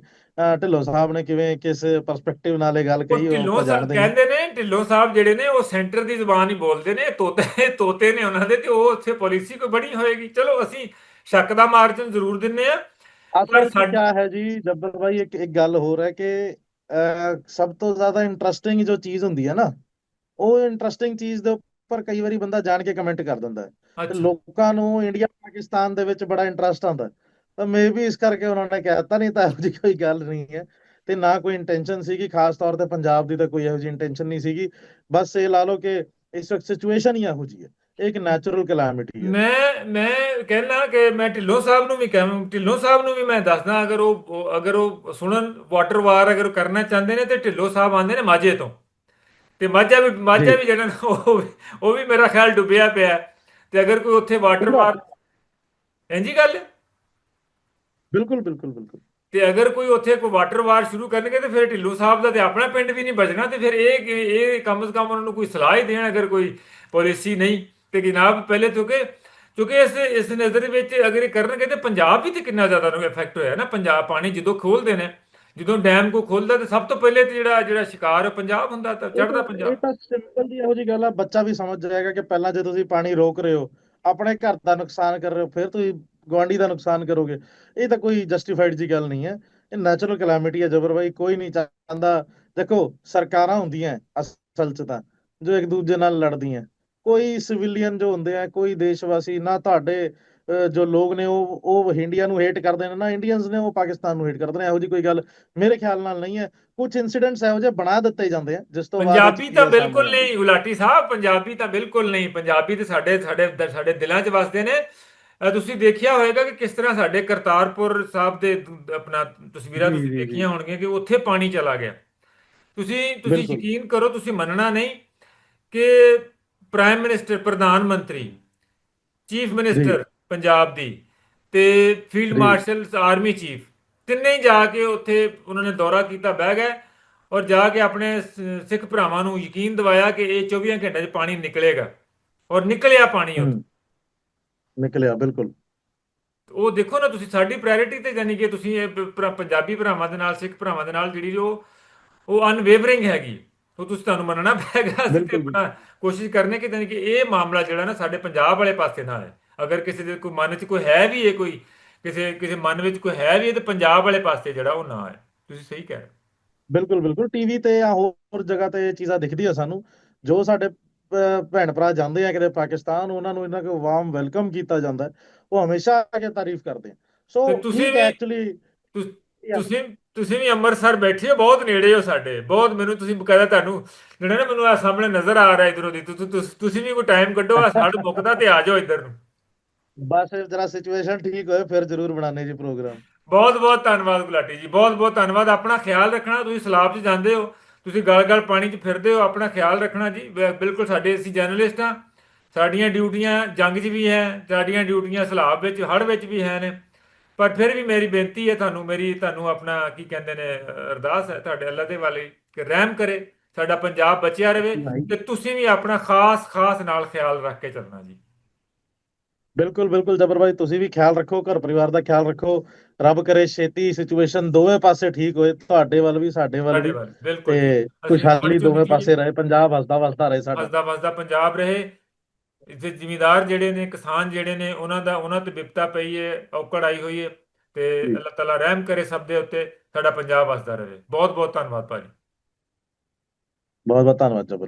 ਢਿੱਲੋਂ ਸਾਹਿਬ ਨੇ ਕਿਵੇਂ ਕਿਸ ਪਰਸਪੈਕਟਿਵ ਨਾਲ ਇਹ ਗੱਲ ਕਹੀ ਉਹ ਕਹਿੰਦੇ ਨੇ ਢਿੱਲੋਂ ਸਾਹਿਬ ਜਿਹੜੇ ਨੇ ਉਹ ਸੈਂਟਰ ਦੀ ਜ਼ੁਬਾਨ ਹੀ ਬੋਲਦੇ ਨੇ ਤੋਤੇ ਤੋਤੇ ਨੇ ਉਹਨਾਂ ਦੇ ਤੇ ਉਹ ਉੱਥੇ ਪਾਲਿਸੀ ਕੋਈ ਬਣੀ ਹੋਏਗੀ। ਚਲੋ ਅਸੀਂ ਸ਼ੱਕ ਦਾ ਮਾਰਜਨ ਜ਼ਰੂਰ ਦਿੰਨੇ ਆ ਅਸਲ ਕਿਆ ਹੈ ਜੀ? ਜੱਬਰ ਭਾਈ ਇੱਕ ਇੱਕ ਗੱਲ ਹੋਰ ਹੈ ਕਿ ਸਭ ਤੋਂ ਜ਼ਿਆਦਾ ਇੰਟਰਸਟਿੰਗ ਜੋ ਚੀਜ਼ ਹੁੰਦੀ ਹੈ ਨਾ ਉਹ ਇੰਟਰਸਟਿੰਗ ਚੀਜ਼ ਦੇ ਉੱਪਰ ਕਈ ਵਾਰੀ ਬੰਦਾ ਜਾਣ ਕੇ ਕਮੈਂਟ ਕਰ ਦਿੰਦਾ ਹੈ। ਲੋਕਾਂ ਨੂੰ ਇੰਡੀਆ ਪਾਕਿਸਤਾਨ ਦੇ ਵਿੱਚ ਬੜਾ ਇੰਟਰਸਟ ਆਉਂਦਾ। ਤਾਂ ਮੇ ਵੀ ਇਸ ਕਰਕੇ ਉਹਨਾਂ ਨੇ ਕਹਿ ਦਿੱਤਾ ਨਹੀਂ ਤਾਂ ਇਹੋ ਜਿਹੀ ਕੋਈ ਗੱਲ ਨਹੀਂ ਹੈ ਤੇ ਨਾ ਕੋਈ ਇੰਟੈਂਸ਼ਨ ਸੀਗੀ ਖਾਸ ਤੌਰ ਤੇ ਪੰਜਾਬ ਦੀ ਤਾਂ ਕੋਈ ਇਹੋ ਜਿਹੀ ਇੰਟੈਂਸ਼ਨ ਨਹੀਂ ਸੀਗੀ। ਬਸ ਇਹ ਲਾ ਲਓ ਕਿ ਇਸ ਵਕਤ ਸਿਚੁਏਸ਼ਨ ਹੀ ਇਹੋ ਜਿਹੀ ਹੈ। ਇੱਕ ਨੈਚੁਰਲ ਕੈਲਾਮਿਟੀ ਹੈ ਮੈਂ ਮੈਂ ਕਹਿਣਾ ਕਿ ਮੈਂ ਢਿੱਲੋਂ ਸਾਹਿਬ ਨੂੰ ਵੀ ਕਹਾਂ ਢਿੱਲੋਂ ਸਾਹਿਬ ਨੂੰ ਵੀ ਮੈਂ ਦੱਸਦਾ ਅਗਰ ਉਹ ਅਗਰ ਉਹ ਸੁਣਨ ਵਾਟਰ ਵਾਰ ਅਗਰ ਕਰਨਾ ਚਾਹੁੰਦੇ ਨੇ ਤੇ ਢਿੱਲੋਂ ਸਾਹਿਬ ਆਉਂਦੇ ਨੇ ਮਾਝੇ ਤੋਂ। ਤੇ ਮਾਝਾ ਵੀ ਮਾਝਾ ਵੀ ਜਿਹੜਾ ਉਹ ਵੀ- ਉਹ ਵੀ ਮੇਰਾ ਖਿਆਲ ਡੁੱਬਿਆ ਪਿਆ। ਤੇ ਅਗਰ ਕੋਈ ਉੱਥੇ ਵਾਟਰ ਵਾਰ ਇੰਜੀ ਗੱਲ? ਬਿਲਕੁਲ ਬਿਲਕੁਲ ਬਿਲਕੁਲ। ਤੇ ਅਗਰ ਕੋਈ ਉੱਥੇ ਕੋਈ ਵਾਟਰ ਵਾਰ ਸ਼ੁਰੂ ਕਰਨਗੇ ਤੇ ਫਿਰ ਢਿੱਲੋਂ ਸਾਹਿਬ ਦਾ ਤੇ ਆਪਣਾ ਪਿੰਡ ਵੀ ਨਹੀਂ ਬਚਣਾ ਤੇ ਫਿਰ ਇਹ ਇਹ ਕਮ ਸੇ ਕਮ ਉਹਨਾਂ ਨੂੰ ਕੋਈ ਸਲਾਹ ਹੀ ਦੇਣ ਅਗਰ ਕੋਈ ਪਾਲਿਸੀ ਨਹੀਂ। ਤੇ ਜਨਾਬ ਪਹਿਲੇ ਤੋਂ ਕਿ ਕਿਉਂਕਿ ਇਸ ਇਸ ਨਜ਼ਰ ਵਿੱਚ ਅਗਰ ਇਹ ਕਰਨਗੇ ਤੇ ਪੰਜਾਬ ਵੀ ਤੇ ਕਿੰਨਾ ਜ਼ਿਆਦਾ ਨੂੰ ਇਫੈਕਟ ਹੋਇਆ ਨਾ ਪੰਜਾਬ ਪਾਣੀ ਜਦੋਂ ਖੋਲਦੇ ਨੇ ਜਦੋਂ ਡੈਮ ਕੋ ਖੋਲਦਾ ਤੇ ਸਭ ਤੋਂ ਪਹਿਲੇ ਤੇ ਜਿਹੜਾ ਜਿਹੜਾ ਸ਼ਿਕਾਰ ਪੰਜਾਬ ਹੁੰਦਾ ਤਾਂ ਚੜਦਾ ਤਾਂ ਇਹ ਪੰਜਾਬ। ਤਾਂ ਸਿੰਪਲ ਜੀ ਇਹੋ ਜੀ ਗੱਲ ਆ ਬੱਚਾ ਵੀ ਸਮਝ ਜਾਏਗਾ ਕਿ ਪਹਿਲਾਂ ਜੇ ਤੁਸੀਂ ਪਾਣੀ ਰੋਕ ਰਹੇ ਹੋ ਆਪਣੇ ਘਰ ਦਾ ਨੁਕਸਾਨ ਕਰ ਰਹੇ ਹੋ ਫਿਰ ਤੁਸੀਂ ਗੁਆਂਢੀ ਦਾ ਨੁਕਸਾਨ ਕਰੋਗੇ। ਇਹ ਤਾਂ ਕੋਈ ਜਸਟੀਫਾਈਡ ਜੀ ਗੱਲ ਨਹੀਂ ਹੈ। ਇਹ ਨੈਚੁਰਲ ਕੈਲਾਮਿਟੀ ਹੈ ਜਬਰ ਭਾਈ ਕੋਈ ਨਹੀਂ ਚਾਹੁੰਦਾ। ਦੇਖੋ ਸਰਕਾਰਾਂ ਹੁੰਦੀਆਂ ਅਸਲ 'ਚ ਤਾਂ ਜੋ ਇੱਕ ਦੂਜੇ ਨਾਲ ਲੜਦੀਆਂ। ਕੋਈ ਸਿਵਿਲੀਅਨ ਜੋ ਹੁੰਦੇ ਆ ਕੋਈ ਦੇਸ਼ਵਾਸੀ ਨਾ ਤੁਹਾਡੇ ਜੋ ਲੋਕ ਨੇ ਉਹ ਉਹ ਇੰਡੀਆ ਨੂੰ ਹੇਟ ਕਰਦੇ ਨੇ ਨਾ ਇੰਡੀਅਨਸ ਨੇ ਉਹ ਪਾਕਿਸਤਾਨ ਨੂੰ ਹੇਟ ਕਰਦੇ ਨੇ ਇਹੋ ਜੀ ਕੋਈ ਗੱਲ ਮੇਰੇ ਖਿਆਲ ਨਾਲ ਨਹੀਂ ਹੈ ਕੁਝ ਇਨਸੀਡੈਂਟਸ ਇਹੋ ਜਿਹੇ ਬਣਾ ਦਿੱਤੇ ਜਾਂਦੇ ਆ ਜਿਸ ਤੋਂ ਬਾਅਦ ਪੰਜਾਬੀ ਤਾਂ ਬਿਲਕੁਲ ਨਹੀਂ ਗੁਲਾਟੀ ਸਾਹਿਬ ਪੰਜਾਬੀ ਤਾਂ ਬਿਲਕੁਲ ਨਹੀਂ ਪੰਜਾਬੀ ਤੇ ਸਾਡੇ ਸਾਡੇ ਸਾਡੇ ਦਿਲਾਂ 'ਚ ਵਸਦੇ ਨੇ ਤੁਸੀਂ ਦੇਖਿਆ ਹੋਵੇਗਾ ਕਿ ਕਿਸ ਤਰ੍ਹਾਂ ਸਾਡੇ ਕਰਤਾਰਪੁਰ ਸਾਹਿਬ ਦੇ ਆਪਣਾ ਤਸਵੀਰਾਂ ਤੁਸੀਂ। ਦੇਖੀਆਂ ਹੋਣਗੀਆਂ ਕਿ ਉੱਥੇ ਪਾਣੀ ਚਲਾ ਗਿਆ ਤੁਸੀਂ ਤੁਸੀਂ। ਯਕੀਨ ਕਰੋ ਤੁਸੀਂ ਮੰਨਣਾ ਨਹੀਂ ਕਿ ਪ੍ਰਾਈਮ ਮਿਨਿਸਟਰ ਪ੍ਰਧਾਨ ਮੰਤਰੀ ਚੀਫ ਮਿਨਿਸਟਰ ਪੰਜਾਬ ਦੀ ਤੇ ਫੀਲਡ। ਮਾਰਸ਼ਲ ਆਰਮੀ ਚੀਫ ਤਿੰਨੇ ਜਾ ਕੇ ਉੱਥੇ ਉਹਨਾਂ ਨੇ ਦੌਰਾ ਕੀਤਾ ਬਹਿ ਗਏ ਔਰ ਜਾ ਕੇ ਆਪਣੇ ਸਿੱਖ ਭਰਾਵਾਂ ਨੂੰ ਯਕੀਨ ਦਿਵਾਇਆ ਕਿ ਇਹ 24 ਘੰਟਿਆਂ 'ਚ ਪਾਣੀ ਨਿਕਲੇਗਾ ਔਰ ਨਿਕਲਿਆ ਪਾਣੀ ਉੱਥੇ। ਹੂੰ। ਨਿਕਲਿਆ ਬਿਲਕੁਲ। ਉਹ ਦੇਖੋ ਨਾ ਤੁਸੀਂ ਸਾਡੀ ਪ੍ਰਾਇੋਰਟੀ ਤੇ ਜਾਨੀ ਕਿ ਤੁਸੀਂ ਇਹ ਪੰਜਾਬੀ ਭਰਾਵਾਂ ਦੇ ਨਾਲ ਸਿੱਖ ਭਰਾਵਾਂ ਦੇ ਨਾਲ ਜਿਹੜੀ ਉਹ ਉਹ ਅਨਵੇਵਰਿੰਗ ਹੈਗੀ। ਉਹ ਤੁਸੀਂ ਤੁਹਾਨੂੰ ਮੰਨਣਾ ਤੇ ਆਪਣਾ ਕੋਸ਼ਿਸ਼ ਕਰਨੇ ਕਿ ਜਾਨੀ ਕਿ ਇਹ ਮਾਮਲਾ ਜਿਹੜਾ ਨਾ ਸਾਡੇ ਪੰਜਾਬ ਵਾਲੇ ਪਾਸੇ ਨਾ ਹੈ ਅਗਰ ਕਿਸੇ ਦੇ ਕੋਈ ਮਨ 'ਚ ਕੋਈ ਹੈ ਵੀ ਇਹ ਕੋਈ ਕਿਸੇ ਕਿਸੇ ਮਨ ਵਿੱਚ ਕੋਈ ਹੈ ਵੀ ਇਹ ਤੇ ਪੰਜਾਬ ਵਾਲੇ ਪਾਸੇ ਜਿਹੜਾ ਉਹ ਨਾ ਹੈ ਤੁਸੀਂ ਸਹੀ ਕਹਿ ਰਹੇ। ਬਿਲਕੁਲ ਬਿਲਕੁਲ। ਟੀਵੀ ਤੇ ਜਾਂ ਹੋਰ ਜਗ੍ਹਾ ਤੇ ਇਹ ਚੀਜ਼ਾਂ ਦਿਖਦੀਆਂ ਸਾਨੂੰ। ਜੋ ਸਾਡੇ ਭੈਣ ਭਰਾ ਜਾਂਦੇ ਆ ਕਿਤੇ ਪਾਕਿਸਤਾਨ ਉਹਨਾਂ ਨੂੰ ਇਹਨਾਂ ਕੋ ਵਾਰਮ ਵੈਲਕਮ ਕੀਤਾ ਜਾਂਦਾ ਉਹ ਹਮੇਸ਼ਾ ਆ ਕੇ ਤਾਰੀਫ ਕਰਦੇ ਆ। ਸੋ ਤੇ ਤੁਸੀਂ ਐਕਚੁਅਲੀ ਤੁਸ- ਤੁਸੀਂ ਵੀ ਅੰਮ੍ਰਿਤਸਰ ਬੈਠੇ ਹੋ ਬਹੁਤ ਨੇੜੇ ਹੋ ਸਾਡੇ ਬਹੁਤ ਮੈਨੂੰ ਤੁਸੀਂ ਬਕਾਇਦਾ ਤੁਹਾਨੂੰ ਜਿਹੜਾ ਨਾ ਮੈਨੂੰ ਆ ਸਾਹਮਣੇ ਨਜ਼ਰ ਆ ਰਿਹਾ ਇਧਰੋਂ ਦੀ ਤੁਸੀਂ ਵੀ ਕੋਈ ਟਾਈਮ ਕੱਢੋ ਆ ਸਾਡ ਮੁੱਕਦਾ ਤੇ ਆ ਜਾਓ ਇੱਧਰ ਨੂੰ। ਬਸ ਜਰਾ ਸਿਚੁਏਸ਼ਨ ਠੀਕ ਹੋਏ ਫਿਰ ਜ਼ਰੂਰ ਬਣਾਣੇ ਜੀ ਪ੍ਰੋਗਰਾਮ ਬਹੁਤ ਬਹੁਤ ਧੰਨਵਾਦ ਗੁਲਾਟੀ ਜੀ ਬਹੁਤ ਬਹੁਤ ਧੰਨਵਾਦ ਆਪਣਾ ਖਿਆਲ ਰੱਖਣਾ ਤੁਸੀਂ ਸਲਾਬ 'ਚ ਜਾਂਦੇ ਹੋ ਤੁਸੀਂ ਗਲ ਗਲ ਪਾਣੀ 'ਚ ਫਿਰਦੇ ਹੋ ਆਪਣਾ ਖਿਆਲ ਰੱਖਣਾ ਜੀ ਬਿਲਕੁਲ ਸਾਡੇ ਅਸੀਂ ਜਰਨਲਿਸਟ ਹਾਂ ਸਾਡੀਆਂ ਡਿਊਟੀਆਂ ਜੰਗ 'ਚ ਵੀ ਹੈ ਸਾਡੀਆਂ ਡਿਊਟੀਆਂ ਸਲਾਬ ਵਿੱਚ ਹੜ੍ਹ ਵਿੱਚ ਵੀ ਹੈ ਨੇ। ਪਰ ਫਿਰ ਵੀ ਮੇਰੀ ਬੇਨਤੀ ਹੈ ਤੁਹਾਨੂੰ ਮੇਰੀ ਤੁਹਾਨੂੰ ਆਪਣਾ ਕੀ ਕਹਿੰਦੇ ਨੇ ਅਰਦਾਸ ਹੈ ਤੁਹਾਡੇ ਅੱਲਾ ਦੇ ਵਾਲੇ ਕਿ ਰਹਿਮ ਕਰੇ ਸਾਡਾ ਪੰਜਾਬ ਬਚਿਆ ਰਵੇ। ਤੇ ਤੁਸੀਂ ਵੀ ਆਪਣਾ ਖਾਸ ਖਾਸ ਨਾਲ ਖਿਆਲ ਰੱਖ ਕੇ ਚੱਲਣਾ ਜੀ। ਬਿਲਕੁਲ ਬਿਲਕੁਲ ਜਬਰ ਭਾਈ ਤੁਸੀਂ ਵੀ ਖਿਆਲ ਰੱਖੋ ਘਰ ਪਰਿਵਾਰ ਦਾ ਖਿਆਲ ਰੱਖੋ ਰੱਬ ਕਰੇ ਛੇਤੀ ਸਿਚੁਏਸ਼ਨ ਦੋਵੇਂ ਪਾਸੇ ਠੀਕ ਹੋਏ ਤੁਹਾਡੇ ਵੱਲ ਵੀ ਸਾਡੇ ਵੱਲ ਵੀ ਤੇ ਖੁਸ਼ਹਾਲੀ ਦੋਵੇਂ ਪਾਸੇ ਰਹੇ ਪੰਜਾਬ ਹੱਸਦਾ ਵਸਦਾ ਰਹੇ ਸਾਡਾ। ਵਸਦਾ ਵਸਦਾ ਪੰਜਾਬ ਰਹੇ ਇੱਥੇ ਜ਼ਿਮੀਂਦਾਰ ਜਿਹੜੇ ਨੇ ਕਿਸਾਨ ਜਿਹੜੇ ਨੇ ਉਹਨਾਂ ਦਾ ਉਹਨਾਂ ਤੇ ਵਿਪਤਾ ਪਈ ਹੈ ਔਕੜ ਆਈ ਹੋਈ ਹੈ ਤੇ। ਅੱਲਾਹ ਤਾਲਾ ਰਹਿਮ ਕਰੇ ਸਭ ਦੇ ਉੱਤੇ ਸਾਡਾ ਪੰਜਾਬ ਵਸਦਾ ਰਹੇ ਬਹੁਤ ਬਹੁਤ ਧੰਨਵਾਦ ਭਾਜੀ ਬਹੁਤ ਬਹੁਤ ਧੰਨਵਾਦ ਜਬਰ